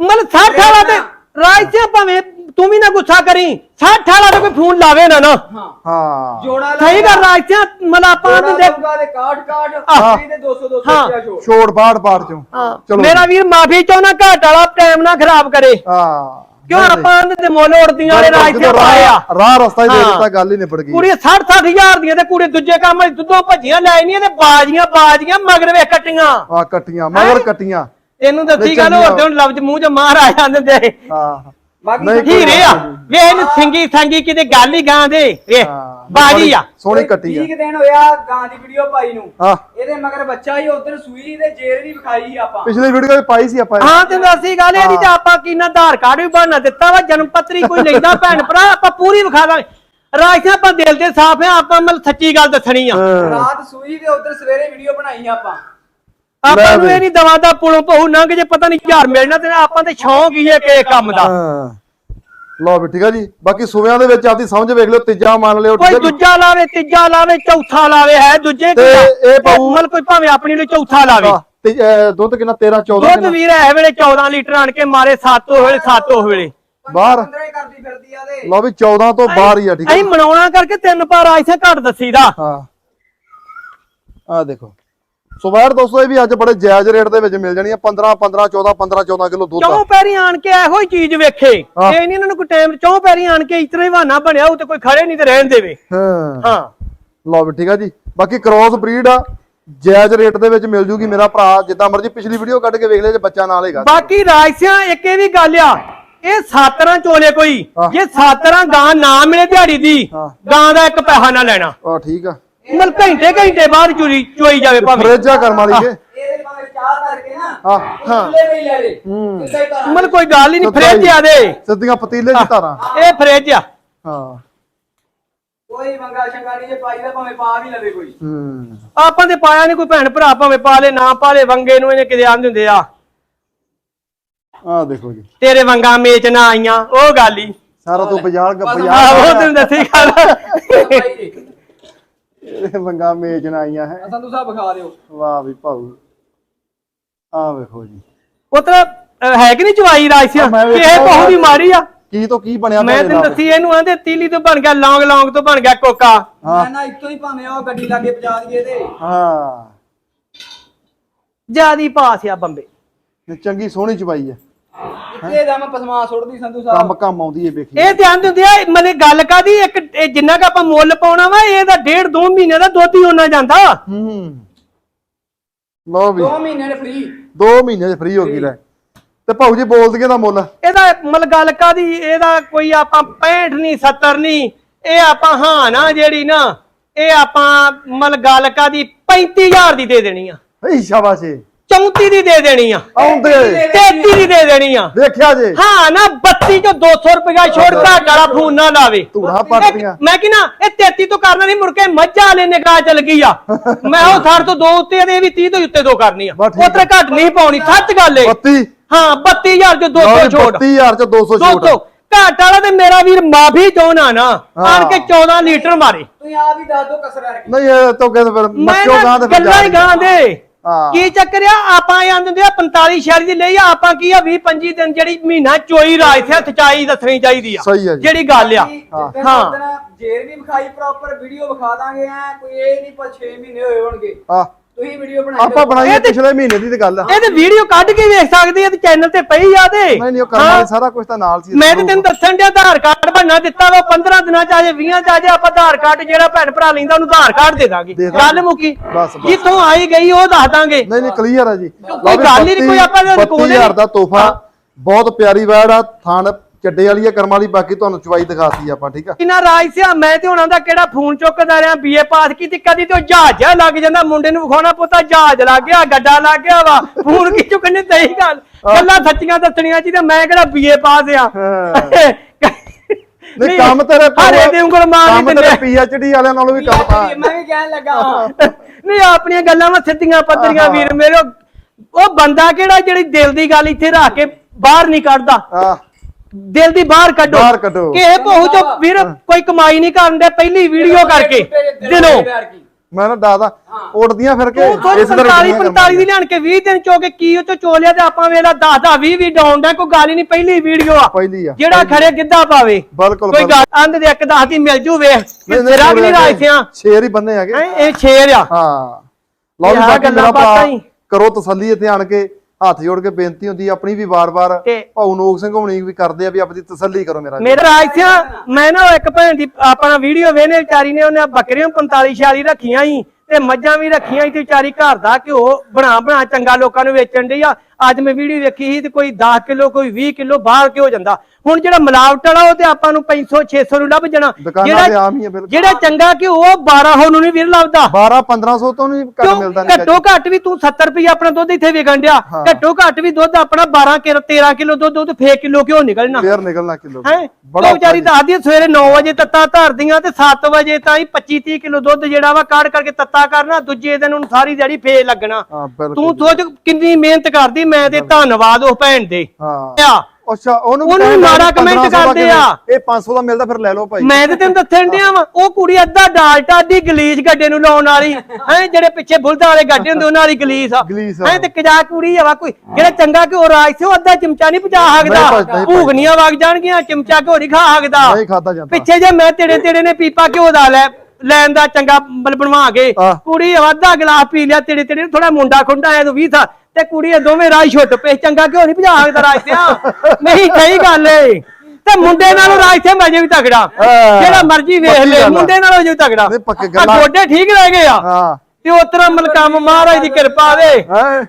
ਮਤਲਬ 60 ਵਾਲਾ ਤੇ ਰਾਜ ਸਿੰਘ ਭਾਵੇਂ ਤੂੰ ਵੀ ਨਾ ਗੁੱਸਾ ਕਰੀ 60 ਵਾਲਾ ਤੇ ਕੋਈ ਫੋਨ ਲਾਵੇ ਨਾ ਨਾ। ਹਾਂ। ਹਾਂ। ਜੋੜਾ ਸਹੀ ਗੱਲ ਰਾਜ ਸਿੰਘ ਮਤਲਬ ਆਪਾਂ ਦੇ ਤੇ ਕਾਟ ਕਾਟ ਆਹ। ਅਸਲੀ ਤੇ 200 200 ਹਾਂ। ਰੁਪਿਆ ਛੋੜ। ਛੋੜ ਬਾੜ ਬਾੜ ਚੋਂ। ਚਲੋ ਮੇਰਾ ਵੀਰ ਮਾਫੀ ਚਾਹੁੰਦਾ ਘਾਟ ਵਾਲਾ ਟਾਈਮ ਨਾ ਖਰਾਬ ਕਰੇ। ਹਾਂ। ਕਿਉਂ ਨਹੀਂ, ਨਹੀਂ। ਆਪਾਂ ਦੇ ਮੁੱਲ ਉੜਦੀਆਂ ਵਾਲੇ ਰਾਜ ਸਿੰਘ ਪਾਏ ਆ। ਰਾਹ ਰਸਤਾ ਹੀ ਦੇ। ਦਿੱਤਾ ਗੱਲ ਹੀ ਨਿਬੜ ਗਈ। ਕੁੜੀ 60 60000 ਦੀਆਂ ਤੇ ਕੁੜੀ ਦੂਜੇ ਕੰਮ ਵਿੱਚ ਦੁੱਧੋਂ ਭੱਜੀਆਂ ਲੈ ਆਈਆਂ ਤੇ ਬਾਜੀਆਂ ਬਾਜੀਆਂ ਮਗਰ ਵੇ ਕੱਟੀਆਂ। ਆ ਕੱਟੀਆਂ ਮਗਰ ਕੱਟੀਆਂ। ਇਹਨੂੰ ਦੱਸੀ ਗੱਲ ਹੋਰ ਤੇ ਹੁਣ ਲਫ਼ਜ਼ ਮੂੰਹ ਚ ਮਾਰ ਆ ਜਾਂਦੇ ਤੇ ਹਾਂ। ਬਾਕੀ ਨਹੀਂ, ਕੋਈ ਹੀਰੇ ਆ। ਵੇ ਇਹਨੂੰ ਸਿੰਗੀ ਸੰਗੀ ਕਿਤੇ ਗੱਲ ਹੀ ਗਾਂ ਦੇ। ਵੇ ਹਾਂ, ਬਾਜੀ ਆ। ਸੋਹਣੀ ਕੱਟੀ ਆ। ਠੀਕ ਦਿਨ ਹੋਇਆ ਗਾਂ ਦੀ ਵੀਡੀਓ ਪਾਈ ਨੂੰ। ਹਾਂ। ਇਹਦੇ ਮਗਰ ਬੱਚਾ ਹੀ ਉਧਰ ਸੂਈ ਤੇ ਜੇਰ ਵੀ ਵਿਖਾਈ ਸੀ ਆਪਾਂ। ਪਿਛਲੀ ਵੀਡੀਓ ਵਿੱਚ ਪਾਈ ਸੀ ਆਪਾਂ ਇਹ। ਹਾਂ ਤੇ ਦੱਸੀ ਗੱਲ ਇਹਦੀ ਤੇ ਆਪਾਂ ਕਿੰਨਾ ਆਧਾਰ ਕਾਰਡ ਵੀ ਬਣਾ ਦਿੱਤਾ ਵਾ ਜਨਮ ਪੱਤਰੀ ਕੋਈ ਲੈਂਦਾ ਭੈਣ ਭਰਾ ਆਪਾਂ ਪੂਰੀ ਵਿਖਾ ਦਾਂਗੇ। ਰਾਜ ਸਾਹਿਬ ਆਪਾਂ ਦਿਲ ਤੇ ਸਾਫ਼ ਆ ਆਪਾਂ ਮਤਲਬ ਸੱਚੀ ਗੱਲ ਦੱਸਣੀ ਆ। ਹਾਂ। ਰਾਤ ਸੂਈ ਤੇ ਉਧਰ ਸਵੇਰੇ ਵੀਡੀਓ ਬਣਾਈ ਆਪਾਂ। ਆਪਾਂ ਨੂੰ ਇਹ ਨਹੀਂ ਦਵਾ ਦਾ ਪੁਲੋਂ ਪਹੂ ਨੰਗ ਜੇ ਪਤਾ ਨਹੀਂ ਝਾਰ ਮਿਲਣਾ ਤੇ ਆਪਾਂ ਤੇ ਸ਼ੌਂਕ ਹੀ ਹੈ ਕਿ ਕੰਮ ਦਾ। ਹਾਂ। ਲਓ ਵੀ ਠੀਕ ਆ ਜੀ ਬਾਕੀ ਸੂਬਿਆਂ ਦੇ ਵਿੱਚ ਆਪਦੀ ਸਮਝ ਵੇਖ ਲਿਓ ਤੀਜਾ ਮੰਨ ਲਿਓ ਠੀਕ ਕੋਈ ਦੂਜਾ ਲਾਵੇ ਤੀਜਾ ਲਾਵੇ ਚੌਥਾ ਲਾਵੇ ਹੈ ਦੂਜੇ ਤੇ ਇਹ ਮਤਲਬ ਕੋਈ ਭਾਵੇਂ ਆਪਣੀ ਲਈ ਚੌਥਾ ਲਾਵੇ। ਹਾਂ, ਤੇ ਦੁੱਧ ਕਿੰਨਾ? 13 14 ਦੁੱਧ ਵੀਰ ਐ ਵੇਲੇ 14 ਲੀਟਰ ਆਣ ਕੇ ਮਾਰੇ 7 ਵੇਲੇ 7 ਵੇਲੇ। ਬਾਹਰ। 15 ਹੀ ਕਰਦੀ ਫਿਰਦੀ ਆ ਤੇ ਲਓ ਵੀ 14 ਤੋਂ ਬਾਹਰ ਹੀ ਆ ਠੀਕ ਆ ਅਸੀਂ ਮਨਾਉਣਾ ਕਰਕੇ ਤਿੰਨ ਪਾਰ ਆਇਸੇ ਘੱਟ ਦੱਸੀਦਾ। ਹਾਂ। ਆ ਦੇਖੋ। ਸੋ ਵੈੜ ਦੋਸਤੋ ਇਹ ਵੀ ਅੱਜ ਬੜੇ ਜਾਇਜ਼ ਰੇਟ ਦੇ ਵਿੱਚ ਮਿਲ ਜਾਣੀਆਂ 15 15 14 15 14 ਕਿਲੋ ਦੁੱਧ ਆ। ਚੌਂ ਪੈਰੀ ਆਣ ਕੇ ਇਹੋ ਹੀ ਚੀਜ਼ ਵੇਖੇ। ਇਹ ਨਹੀਂ ਇਹਨਾਂ ਨੂੰ ਕੋਈ ਟਾਈਮ ਚੌਂ ਪੈਰੀ ਆਣ ਕੇ ਇਤਨਾ ਹੀ ਬਹਾਨਾ ਬਣਿਆ ਉਹ ਤੇ ਕੋਈ ਖੜੇ ਨਹੀਂ ਤੇ ਰਹਿਣ ਦੇਵੇ। ਹਾਂ। ਹਾਂ। ਲਓ ਵੀ ਠੀਕ ਆ ਜੀ। ਬਾਕੀ ਕ੍ਰੋਸ ਬਰੀਡ ਆ ਜਾਇਜ਼ ਰੇਟ ਦੇ ਵਿੱਚ ਮਿਲ ਜੂਗੀ ਮੇਰਾ ਭਰਾ ਜਿੱਦਾਂ ਮਰਜ਼ੀ ਪਿਛਲੀ ਵੀਡੀਓ ਕੱਢ ਕੇ ਵੇਖ ਲਿਆ ਜੇ ਬੱਚਾ ਨਾਲ ਹੈਗਾ। ਬਾਕੀ ਰਾਜਸਿਆਂ ਇੱਕ ਇਹ ਵੀ ਗੱਲ ਆ ਇਹ ਸਾਤਰਾਂ ਚੋਲੇ ਕੋਈ। ਜੇ ਸਾਤਰਾਂ ਗਾਂ ਨਾ ਮਿਲੇ ਦਿਹਾੜੀ ਦੀ। ਗਾਂ ਦਾ ਇੱਕ ਪੈਸਾ ਨਾ ਲੈਣਾ। ਆ ਠੀਕ ਆ। ਮਤਲਬ ਘੰਟੇ ਘੰਟੇ ਬਾਅਦ ਚੋਰੀ ਚੋਈ ਜਾਵੇ ਭਾਵੇਂ। ਫਰਿੱਜ ਕਰਮ ਵਾਲੀ ਕੇ ਇਹਦੇ ਭਾਵੇਂ ਚਾਹ ਕਰਕੇ ਨਾ ਹਾਂ ਹਾਂ। ਖੁੱਲੇ ਵੀ ਲੈ ਲੈ। ਹੂੰ। ਸਿੱਧਾ ਹੀ ਘਰ ਮਤਲਬ ਕੋਈ ਗੱਲ ਹੀ ਨਹੀਂ ਫ੍ਰਿਜ ਆ ਦੇ। ਸਿੱਧੀਆਂ ਪਤੀਲੇ ਚ ਧਾਰਾਂ। ਇਹ ਫ੍ਰਿਜ ਆ। ਹਾਂ। ਕੋਈ ਮੰਗਾ ਸ਼ੰਗਾ ਨਹੀਂ ਜੇ ਪਾਈ ਦਾ ਭਾਵੇਂ ਪਾ ਵੀ ਲਵੇ ਕੋਈ। ਹੂੰ। ਆਪਾਂ ਤੇ ਪਾਇਆ ਨਹੀਂ ਕੋਈ ਭੈਣ ਭਰਾ ਭਾਵੇਂ ਪਾ ਲੇ ਨਾ ਪਾ ਲੇ ਵੰਗੇ ਨੂੰ ਇਹਨੇ ਕਿਤੇ ਆਂਦੇ ਹੁੰਦੇ ਆ। ਆ ਦੇਖੋ ਜੀ। ਤੇਰੇ ਵੰਗਾ ਮੇਚ ਨਾ ਆਈਆਂ ਉਹ ਗੱਲ ਹੀ। ਸਾਰਾ ਤੋਂ ਬਾਜ਼ਾਰ ਬਸ ਬਾਜ਼ਾਰ ਆਹੋ ਤੈਨੂੰ ਦੱਸੀ ਗੱਲ। ਜੀ। ਇਹ ਮੰਗਾ ਮੇਚਣ ਆਈਆਂ ਹੈ। ਸੰਧੂ ਸਾਹਿਬ ਵਿਖਾ ਦਿਓ। ਵਾਹ ਵੀ ਭਾਊ। ਆ ਵੇਖੋ ਜੀ। ਉਤਰਾ ਹੈ ਕਿ ਨਹੀਂ ਚਵਾਈ ਰਾਜਸਿਆ ਆ ਮੈਂ ਕਿ ਇਹ ਵੇਖਿਆ ਬਹੁਤ ਹੀ ਮਾਰੀ ਆ? ਕੀ ਤੋਂ ਕੀ ਬਣਿਆ ਮੈਂ ਤੈਨੂੰ? ਦੱਸੀ ਇਹਨੂੰ ਆਂਦੇ ਤੀਲੀ ਤੋਂ ਬਣ ਗਿਆ ਲੌਂਗ ਲੌਂਗ ਤੋਂ ਬਣ ਗਿਆ ਕੋਕਾ। ਹਾਂ। ਮੈਂ ਨਾ ਇੱਥੋਂ ਹੀ ਭਾਵੇਂ ਉਹ ਗੱਡੀ ਲਾਗੇ ਪਹੁੰਚਾ ਦਈਏ ਤੇ ਹਾਂ। ਜਿਆਦੀ ਪਾਸ ਆ ਬੰਬੇ। ਤੇ ਚੰਗੀ ਸੋਹਣੀ ਚਬਾਈ ਹੈ ਇੱਥੇ ਦਾ ਮੈਂ ਪਸਮਾ ਸੁੱਟਦੀ ਸੰਧੂ ਕੰਮ ਸਾਹਿਬ। ਕੰਮ ਆਉਂਦੀ ਹੈ ਵੇਖੀ ਇਹ ਧਿਆਨ ਦਿੰਦੇ ਆ ਮਨੇ ਗੱਲ ਕਾਦੀ ਇੱਕ ਇਹ ਜਿੰਨਾ ਕ ਆਪਾਂ ਮੁੱਲ ਪਾਉਣਾ ਵਾ ਇਹਦਾ ਡੇਢ ਦੋ ਮਹੀਨੇ ਦਾ ਦੁੱਧ ਹੀ ਉਹਨਾਂ ਜਾਂਦਾ। ਹੂੰ ਲਓ ਵੀ। 2 ਮਹੀਨੇ ਦੇ ਫ੍ਰੀ 2 ਮਹੀਨੇ ਚ ਫ੍ਰੀ ਹੋ ਗਈ ਲੈ। ਤੇ ਭਾਊ ਜੀ ਬੋਲ ਦਈਏ ਦਾ ਮੁੱਲ। ਇਹਦਾ ਮਤਲਬ ਗੱਲ ਕਾਦੀ ਇਹਦਾ ਕੋਈ ਆਪਾਂ 65 ਨਹੀਂ 70 ਨਹੀਂ ਇਹ ਆਪਾਂ ਹਾਂ ਨਾ ਜਿਹੜੀ ਨਾ ਇਹ ਆਪਾਂ ਮਤਲਬ ਗੱਲ ਕਾਦੀ 35000 ਦੀ ਦੇ ਦੇਣੀ ਆ। ਏ ਸ਼ਾਬਾਸ਼ ਏ। 34 ਦੀ ਦੇ ਦੇਣੀ ਆ। ਆਉਂਦੇ। 33 ਦੀ ਦੇ ਦੇਣੀ ਆ। ਦੇਖਿਆ ਜੇ। ਹਾਂ ਨਾ 32 ਚੋਂ 200 ਰੁਪਇਆ ਛੋੜ ਘਾਟ ਵਾਲਾ ਫੋਨ ਨਾ ਲਾਵੇ। ਧੂੜਾ ਪੱਟਦੀਆਂ ਮੈਂ ਕਿ ਨਾ ਇਹ 33 ਤੋਂ ਕਰਨਾ ਨਹੀਂ ਮੁੜ ਕੇ ਮੱਝਾਂ ਵਾਲੇ ਨਿਗਾਹ ਚੱਲ ਗਈ ਆ। ਮੈਂ ਉਹ ਥੜ ਤੋਂ ਦੋ ਉੱਤੇ ਤੇ ਇਹ ਵੀ 30 ਤੋਂ ਉੱਤੇ ਦੋ ਕਰਨੀ ਆ। ਉਤਰੇ ਘੱਟ ਨਹੀਂ ਪਾਉਣੀ ਸੱਚ ਗੱਲ ਏ। 32 ਹਾਂ 32000 ਚੋਂ 200 ਛੋੜ। 32000 ਚ 200 ਛੋਟ 200 ਘਾਟ ਵਾਲਾ ਤੇ ਮੇਰਾ ਵੀਰ ਮਾਫੀ ਚਾਹਣਾ ਨਾ ਆਣ ਕੇ 14 ਲੀਟਰ ਮਾਰੇ। ਤੁਸੀਂ ਆਪ ਹੀ ਦੱਸ ਦਿਓ ਕਸਰ ਕਰਕੇ ਨਹੀਂ ਇਹ ਤਾਂ ਕਹਿੰਦੇ ਫਿਰ ਮੱਚੋ ਗਾਂ ਤੇ ਫਿਰ ਗੱਲਾਂ ਹੀ ਗਾਂ ਦੇ। ਹਾਂ। ਕੀ ਚੱਕਰ ਆ ਆਪਾਂ ਇਹ ਆਂਦੇ ਆ 45 46 ਦੀ ਲਈ ਆ, ਆਪਾਂ ਕੀ ਆ 20 25 ਦਿਨ ਜਿਹੜੀ ਮਹੀਨਾ ਚੋਈ ਰਾਜ ਤੇ ਸਚਾਈ ਦੱਸਣੀ ਚਾਹੀਦੀ ਆ ਸਹੀ ਆ ਜੀ। ਜਿਹੜੀ ਗੱਲ ਆ ਹਾਂ ਹਾਂ। ਜੇਰ ਵੀ ਵਿਖਾਈ ਪ੍ਰੋਪਰ ਵੀਡੀਓ ਵਿਖਾ ਦਾਂਗੇ ਐ ਕੋਈ ਇਹ ਨਹੀਂ ਪਰ 6 ਮਹੀਨੇ ਹੋਏ ਹੋਣਗੇ ਆ ਤੁਸੀਂ ਵੀਡੀਓ ਬਣਾਈ ਆਪਾਂ ਬਣਾਈ ਇਹ ਤੇ- ਪਿਛਲੇ ਮਹੀਨੇ ਦੀ ਤੇ ਗੱਲ ਆ। ਇਹ ਤੇ ਵੀਡੀਓ ਕੱਢ ਕੇ ਵੇਖ ਸਕਦੇ ਆ ਤੇ ਚੈਨਲ ਤੇ ਪਈ ਆ ਤੇ। ਨਹੀਂ ਨਹੀਂ ਉਹ ਕਰਨ ਵਾਲੀ ਸਾਰਾ ਕੁਝ ਤਾਂ ਨਾਲ ਸੀ ਮੈਂ ਤੇ ਤੈਨੂੰ ਦੱਸਣ ਡਿਆ ਆਧਾਰ ਕਾਰਡ ਬਣਨਾ ਦਿੱਤਾ ਵਾ 15 ਦਿਨਾਂ ਚ ਆਜੇ 20 ਚ ਆਜੇ ਆਪਾਂ ਆਧਾਰ ਕਾਰਡ ਜਿਹੜਾ ਭੈਣ ਭਰਾ ਲੈਂਦਾ ਉਹਨੂੰ ਆਧਾਰ ਕਾਰਡ ਦੇ ਦਾਂਗੇ। ਦੇ ਦਾਂਗੇ। ਗੱਲ ਮੁੱਕੀ। ਬਸ, ਬਸ। ਜਿੱਥੋਂ ਆਈ ਗਈ ਉਹ ਦੱਸ ਦਾਂਗੇ। ਨਹੀਂ ਨਹੀਂ ਕਲੀਅਰ ਆ ਜੀ। ਕੋਈ ਗੱਲ ਹੀ ਨਹੀਂ, ਕੋਈ ਆਪਾਂ ਦੇ ਕੋਲ ਹੀ 32000 ਦਾ ਨਹੀਂ। ਤੋਹਫਾ ਬਹੁਤ ਪਿਆਰੀ ਵੈੜ ਆ ਥਣ ਚੱਡੇ ਵਾਲੀ ਆ ਕਰਮ ਵਾਲੀ ਬਾਕੀ ਤੁਹਾਨੂੰ ਚਵਾਈ ਦਿਖਾਤੀ ਆਪਾਂ ਠੀਕ ਆ? ਕਿਨਾ ਰਾਜ ਸਿਆ ਮੈਂ ਤੇ ਉਹਨਾਂ ਦਾ ਕਿਹੜਾ ਫੋਨ ਚੁੱਕਦਾ ਰਿਹਾ ਬੀਏ ਪਾਸ ਕੀਤੀ ਕਦੀ ਤੇ ਉਹ ਜਹਾਜ਼ ਜਿਹਾ ਲੱਗ ਜਾਂਦਾ ਮੁੰਡੇ ਨੂੰ ਵਿਖਾਉਣਾ ਪੁੱਤਾ ਜਹਾਜ਼ ਲੱਗ ਗਿਆ ਗੱਡਾ ਲੱਗ ਗਿਆ ਵਾ ਫੋਨ ਕੀ ਚੁੱਕਣੇ ਸਹੀ ਗੱਲ। ਗੱਲਾਂ ਸੱਚੀਆਂ ਦੱਸਣੀਆਂ ਤੇ ਮੈਂ ਕਿਹੜਾ ਬੀਏ ਪਾਸ ਆ? ਨਹੀਂ ਕੰਮ ਤੇਰੇ ਹਾਰੇ ਦੇ ਉਂਗਲ ਮਾਰ ਕੰਮ ਨਹੀਂ ਤੇਰੇ ਦਿੰਦੇ ਪੀਐਚਡੀ ਵਾਲਿਆਂ ਨਾਲੋਂ ਵੀ ਕੰਮ ਆ ਮੈਂ ਵੀ ਕਹਿਣ ਲੱਗਾ ਨਹੀਂ ਆਪਣੀਆਂ ਗੱਲਾਂ ਮੈਂ ਸਿੱਧੀਆਂ ਪੱਧਰੀਆਂ। ਵੀਰ ਮੇਰੇ ਉਹ ਬੰਦਾ ਕਿਹੜਾ ਜਿਹੜੀ ਦਿਲ ਦੀ ਗੱਲ ਇੱਥੇ ਰੱਖ ਕੇ ਬਾਹਰ ਨਹੀਂ ਕੱਢਦਾ? ਦਿਲ ਦੀ ਬਾਹਰ ਕੱਢੋ। ਬਾਹਰ ਕੱਢੋ। ਕਿ ਇਹ ਭੋਹ ਚੋਂ ਵੀਰ ਕੋਈ ਕਮਾਈ ਨਹੀਂ ਕਰਨ ਦੇ ਪਹਿਲੀ ਵੀਡੀਓ ਕਰਕੇ ਦਿਲੋਂ। ਮੈਂ ਨਾ ਦਾਦਾ ਉੱਡਦੀਆਂ ਫਿਰ ਕੇ ਤੂੰ ਇਸੇ ਤਰ੍ਹਾਂ 45 ਹੀ ਕਰਮ 45 ਦੀ ਲਿਆਣ ਕੇ 20 ਦਿਨ ਚੋ ਕੇ ਕੀ ਉਹ ਚੋ ਚੋਲਿਆ ਤੇ ਆਪਾਂ ਵੇਲਾ 10 10 20 20 ਡਾਉਣ ਦਾ ਕੋਈ ਗੱਲ ਹੀ ਨਹੀਂ ਪਹਿਲੀ ਵੀਡੀਓ ਆ। ਪਹਿਲੀ ਆ ਜਿਹੜਾ ਖੜੇ ਗਿੱਧਾ ਪਾਵੇ। ਬਿਲਕੁਲ ਕੋਈ ਗੱਲ ਅੰਦ ਦੇ ਇੱਕ ਦਸ ਦੀ ਮਿਲ ਜੂ ਵੇਖ ਸਿਰਾ ਨਹੀਂ ਰਾਜਿਆਂ ਸ਼ੇਰ ਹੀ ਬੰਦੇ ਹੈਗੇ। ਇਹ ਸ਼ੇਰ ਆ। ਹਾਂ। ਲਓ ਗੱਲਾਂ ਮੇਰਾ ਭਰਾ ਹੀ। ਕਰੋ ਤਸੱਲੀ ਇੱਥੇ ਆਣ ਕੇ। ਹੱਥ ਜੋੜ ਕੇ ਬੇਨਤੀ ਹੁੰਦੀ ਹੈ ਆਪਣੀ ਵੀ ਵਾਰ-ਵਾਰ ਤੇ- ਭਾਊ ਨੋਕ ਸਿੰਘ ਹੋਣੀ ਵੀ ਕਰਦੇ ਆ ਵੀ ਆਪਣੀ ਤਸੱਲੀ ਕਰੋ ਮੇਰਾ ਮੇਰਾ ਰਾਜ ਸਿਆ ਮੈਂ ਨਾ ਉਹ ਇੱਕ ਭੈਣ ਦੀ ਆਪਣਾ ਵੀਡੀਓ ਵੇਨੇ ਵਿਚਾਰੀ ਨੇ ਉਹਨੇ ਬੱਕਰੀਆਂ 45 46 ਰੱਖੀਆਂ ਸੀ ਤੇ ਮੱਝਾਂ ਵੀ ਰੱਖੀਆਂ ਸੀ ਤੇ ਵਿਚਾਰੀ ਘਰ ਦਾ ਘਿਓ ਬਣਾ ਬਣਾ ਚੰਗਾ ਲੋਕਾਂ ਨੂੰ ਵੇਚਣ ਡਈ ਆ। ਅੱਜ ਮੈਂ ਵੀਡੀਓ ਵੇਖੀ ਸੀ ਤੇ ਕੋਈ 10 ਕਿਲੋ ਕੋਈ 20 ਕਿਲੋ ਬਾਹਰ ਘਿਓ ਜਾਂਦਾ? ਹੁਣ ਜਿਹੜਾ ਮਿਲਾਵਟ ਵਾਲਾ ਉਹ ਤੇ ਆਪਾਂ ਨੂੰ 500 600 ਨੂੰ ਲੱਭ ਜਾਣਾ। ਤੇ ਹੀ ਬਿਲਕੁਲ। ਜਿਹੜਾ ਚੰਗਾ ਘਿਓ ਉਹ 1200 ਨੂੰ ਨਹੀਂ ਵੀਰ ਲੱਭਦਾ। 12 1500 ਤੋਂ ਨਹੀਂ ਘੱਟ ਕਿਉਂ? ਮਿਲਦਾ ਨਹੀਂ ਘੱਟੋ ਘੱਟ ਵੀ ਤੂੰ 70 ਰੁਪਏ ਆਪਣਾ ਦੁੱਧ ਇੱਥੇ ਵਿਕਣ ਡਿਆ। ਹਾਂ। ਘੱਟੋ ਘੱਟ ਵੀ ਦੁੱਧ ਆਪਣਾ 12 ਕਿਲੋ 13 ਕਿਲੋ ਦੁੱਧ ਦੁੱਧ ਫੇਕ ਕਿਲੋ ਘਿਓ ਨਿਕਲਣਾ? ਫੇਰ ਨਿਕਲਣਾ ਕਿਲੋ। ਹੈ? ਉਹ ਵਿਚਾਰੀ ਦੱਸਦੀ ਸਵੇਰੇ 9 ਵਜੇ ਤੱਤਾ ਧਰਦੀਆਂ ਤੇ 7 ਵਜੇ ਤਾਈਂ 25 30 ਕਿਲੋ ਦੁੱਧ ਜਿਹੜਾ ਵਾ ਕਾੜ ਕਰਕੇ ਤੱਤਾ ਕਰਨਾ ਦੂਜੇ ਦਿਨ ਉਹਨੂੰ ਸਾਰੀ ਦਿਹਾੜੀ ਫੇਰ ਲੱਗਣਾ। ਹਾਂ ਤੂੰ ਸੋਚ ਕਿੰਨੀ ਮਿਹਨਤ ਕਰਦੀ ਮੈਂ ਤੇ ਧੰਨਵਾਦ ਉਹ ਭੈਣ ਦੇ। ਹਾਂ। ਆ। ਅੱਛਾ ਉਹਨੂੰ ਉਹਨੂੰ ਕਹਿਣ ਮਾੜਾ comment 1500 ਦਾ ਕਰਦੇ? ਆ। ਇਹ 500 ਦਾ ਮਿਲਦਾ ਫਿਰ ਲੈ ਲਓ ਭਾਈ। ਮੈਂ ਤੇ ਤੈਨੂੰ ਦੱਸਣ ਡਿਆ ਵਾ ਉਹ ਕੁੜੀ ਅੱਧਾ ਡਾਲਟਾ ਦੀ ਗਲੀਸ ਗੱਡੇ ਨੂੰ ਲਾਉਣ ਵਾਲੀ। ਹੈ ਜਿਹੜੇ ਪਿੱਛੇ ਬੁਲਦਾਂ ਵਾਲੇ ਗੱਡੇ ਹੁੰਦੇ ਉਹਨਾਂ ਵਾਲੀ ਗਲੀਸ ਆ। ਗਲੀਸ ਆ। ਹੈ ਤੇ ਕਜਾ ਕੁੜੀ ਆ ਵਾ ਕੋਈ। ਜਿਹੜਾ ਚੰਗਾ ਘਿਓ ਰਾਜ ਸੀ ਉਹ ਅੱਧਾ ਚਮਚਾ ਨਹੀਂ ਪਚਾ ਨਹੀਂ ਸਕਦਾ। ਭੂਗਨੀਆਂ ਵਗ ਜਾਣਗੀਆਂ ਚਮਚਾ ਘਿਓ ਨਹੀਂ ਖਾ ਸਕਦਾ। ਨਹੀਂ ਜਾਂਦਾ। ਪਿੱਛੇ ਜੇ ਮੈਂ ਤੇੜੇ ਤੇੜੇ ਨੇ ਪੀਪਾ ਘਿਓ ਦਾ ਲੈ ਲੈਣ ਦਾ ਚੰਗਾ ਬਲ ਬਣਵਾ ਕੇ ਆਹ। ਕੁੜੀ ਵਾਧਾ ਗਲਾਸ ਪੀ ਲਿਆ ਤੇੜੇ ਤੇੜੇ ਥੋੜਾ ਮੁੰਡਾ ਖੁੰਡਾ ਆਇਆ ਤੂੰ 20 ਥਾ ਤੇ ਕੁੜੀ ਇਹ ਦੋਵੇਂ ਰਾਹ ਛੁੱਟ ਪਏ ਚੰਗਾ ਕਿਉਂ ਨਹੀਂ ਭਜਾ ਕੇ ਰਾਜ ਤੇ ਨਹੀਂ ਸਹੀ ਗੱਲ ਏ। ਤੇ ਮੁੰਡੇ ਨਾਲੋਂ ਰਾਜ ਤੇ ਮਜੇ ਵੀ ਤਗੜਾ। ਜਿਹੜਾ ਮਰਜ਼ੀ ਵੇਖ ਲੈ। ਮੁੰਡੇ ਨਾਲੋਂ ਜੋ ਤਗੜਾ ਆ। ਗੋਡੇ ਠੀਕ ਰਹਿ ਗਏ ਆ। ਹਾਂ। ਤੇ ਉਤਰਾ ਮਲਕਮ ਮਹਾਰਾਜ ਦੀ ਕਿਰਪਾ ਵੇ।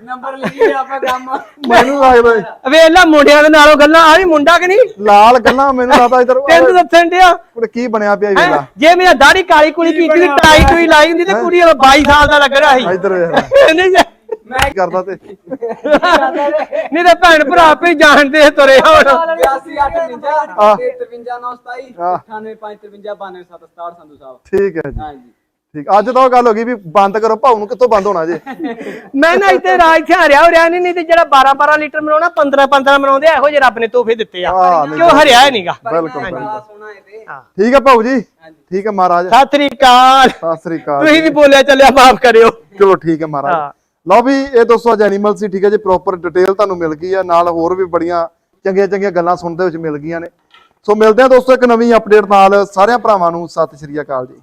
ਨੰਬਰ ਲਿਖੀ ਆਪਾਂ ਕੰਮ। ਮੈਨੂੰ ਲੱਗਦਾ। ਵੇਖ ਲੈ ਮੁੰਡਿਆਂ ਦੇ ਨਾਲੋਂ ਗੱਲਾਂ ਆ ਵੀ ਮੁੰਡਾ ਕਿ ਨਹੀਂ? ਲਾਲ ਗੱਲਾਂ ਮੈਨੂੰ ਲੱਗਦਾ ਇਧਰ। ਤੈਨੂੰ ਦੱਸਣ ਡਿਆ। ਕੁੜੇ ਕੀ ਬਣਿਆ ਪਿਆ ਇਹ? ਵੇਲਾ? ਜੇ ਮੇਰਾ ਦਾੜੀ ਕਾਲੀ ਕੁਲੀ ਕੀਤੀ ਟਾਈ ਟੂਈ ਲਾਈ ਹੁੰਦੀ ਤੇ ਕੁੜੀ ਉਹ 22 ਸਾਲ ਦਾ ਲੱਗ ਰਿਹਾ ਸੀ। ਇਧਰ ਵੇਖ ਨਹੀਂ ਕੀ ਕਰਦਾ ਤੇ? ਨਹੀਂ ਤੇ ਭੈਣ ਭਰਾ ਆਪੇ ਜਾਣਦੇ ਤੁਰੇ ਹੁਣ। 82 8 ਤੇ 53 9 27 ਆਹ। 98 5 53 92 7 67 ਸੰਧੂ ਸਾਹਿਬ। ਠੀਕ ਹੈ ਜੀ। ਹਾਂਜੀ ਠੀਕ। ਅੱਜ ਤਾਂ ਉਹ ਗੱਲ ਹੋ ਗਈ ਵੀ ਬੰਦ ਕਰੋ ਭਾਉ ਨੂੰ ਕਿੱਥੋਂ ਬੰਦ ਹੋਣਾ ਜੇ? ਮੈਂ ਨਾ ਇੱਥੇ ਰਾਜ ਥਿਆ ਰਿਆ ਹੋ ਰਿਆ ਨਹੀਂ ਨਹੀਂ ਤੇ ਜਿਹੜਾ 12 12 ਲੀਟਰ ਮਨਾਉਣਾ 15 15 ਮਨਾਉਂਦੇ ਆ, ਇਹੋ ਜਿਹੇ ਰੱਬ ਨੇ ਤੋਹਫੇ ਦਿੱਤੇ ਆ। ਆਹ, ਨਹੀਂ, ਕਿਉਂ ਹਰਿਆ ਨਹੀਂਗਾ ਬਿਲਕੁਲ ਸੋਹਣਾ ਹੈ। ਠੀਕ ਹੈ ਭਾਉ ਜੀ? ਠੀਕ ਹੈ ਮਹਾਰਾਜ। ਸਤਿ ਸ੍ਰੀ ਅਕਾਲ। ਸਤਿ ਸ੍ਰੀ ਅਕਾਲ ਤੁਸੀਂ ਵੀ ਬੋਲਿਆ ਚੱਲਿਆ ਮਾਫ ਕਰਿਓ। ਚਲੋ ਠੀਕ ਹੈ ਮਹਾਰਾਜ। ਹਾਂ। ਲਓ ਵੀ, ਇਹ ਦੋਸਤੋ ਅੱਜ ਐਨੀਮਲ ਸੀ, ਠੀਕ ਹੈ ਜੀ ਪ੍ਰੋਪਰ ਡਿਟੇਲ ਤੁਹਾਨੂੰ ਮਿਲ ਗਈ ਆ। ਨਾਲ ਹੋਰ ਵੀ ਬੜੀਆਂ ਚੰਗੀਆਂ ਚੰਗੀਆਂ ਗੱਲਾਂ ਸੁਣਨ ਦੇ ਵਿੱਚ ਮਿਲ ਗਈਆਂ ਨੇ। ਸੋ ਮਿਲਦੇ ਆ ਦੋਸਤੋ ਇੱਕ ਨਵੀਂ ਅਪਡੇਟ ਨਾਲ। ਸਾਰਿਆਂ ਭਰਾਵਾਂ ਨੂੰ ਸਤਿ ਸ਼੍ਰੀ ਅਕਾਲ ਜੀ।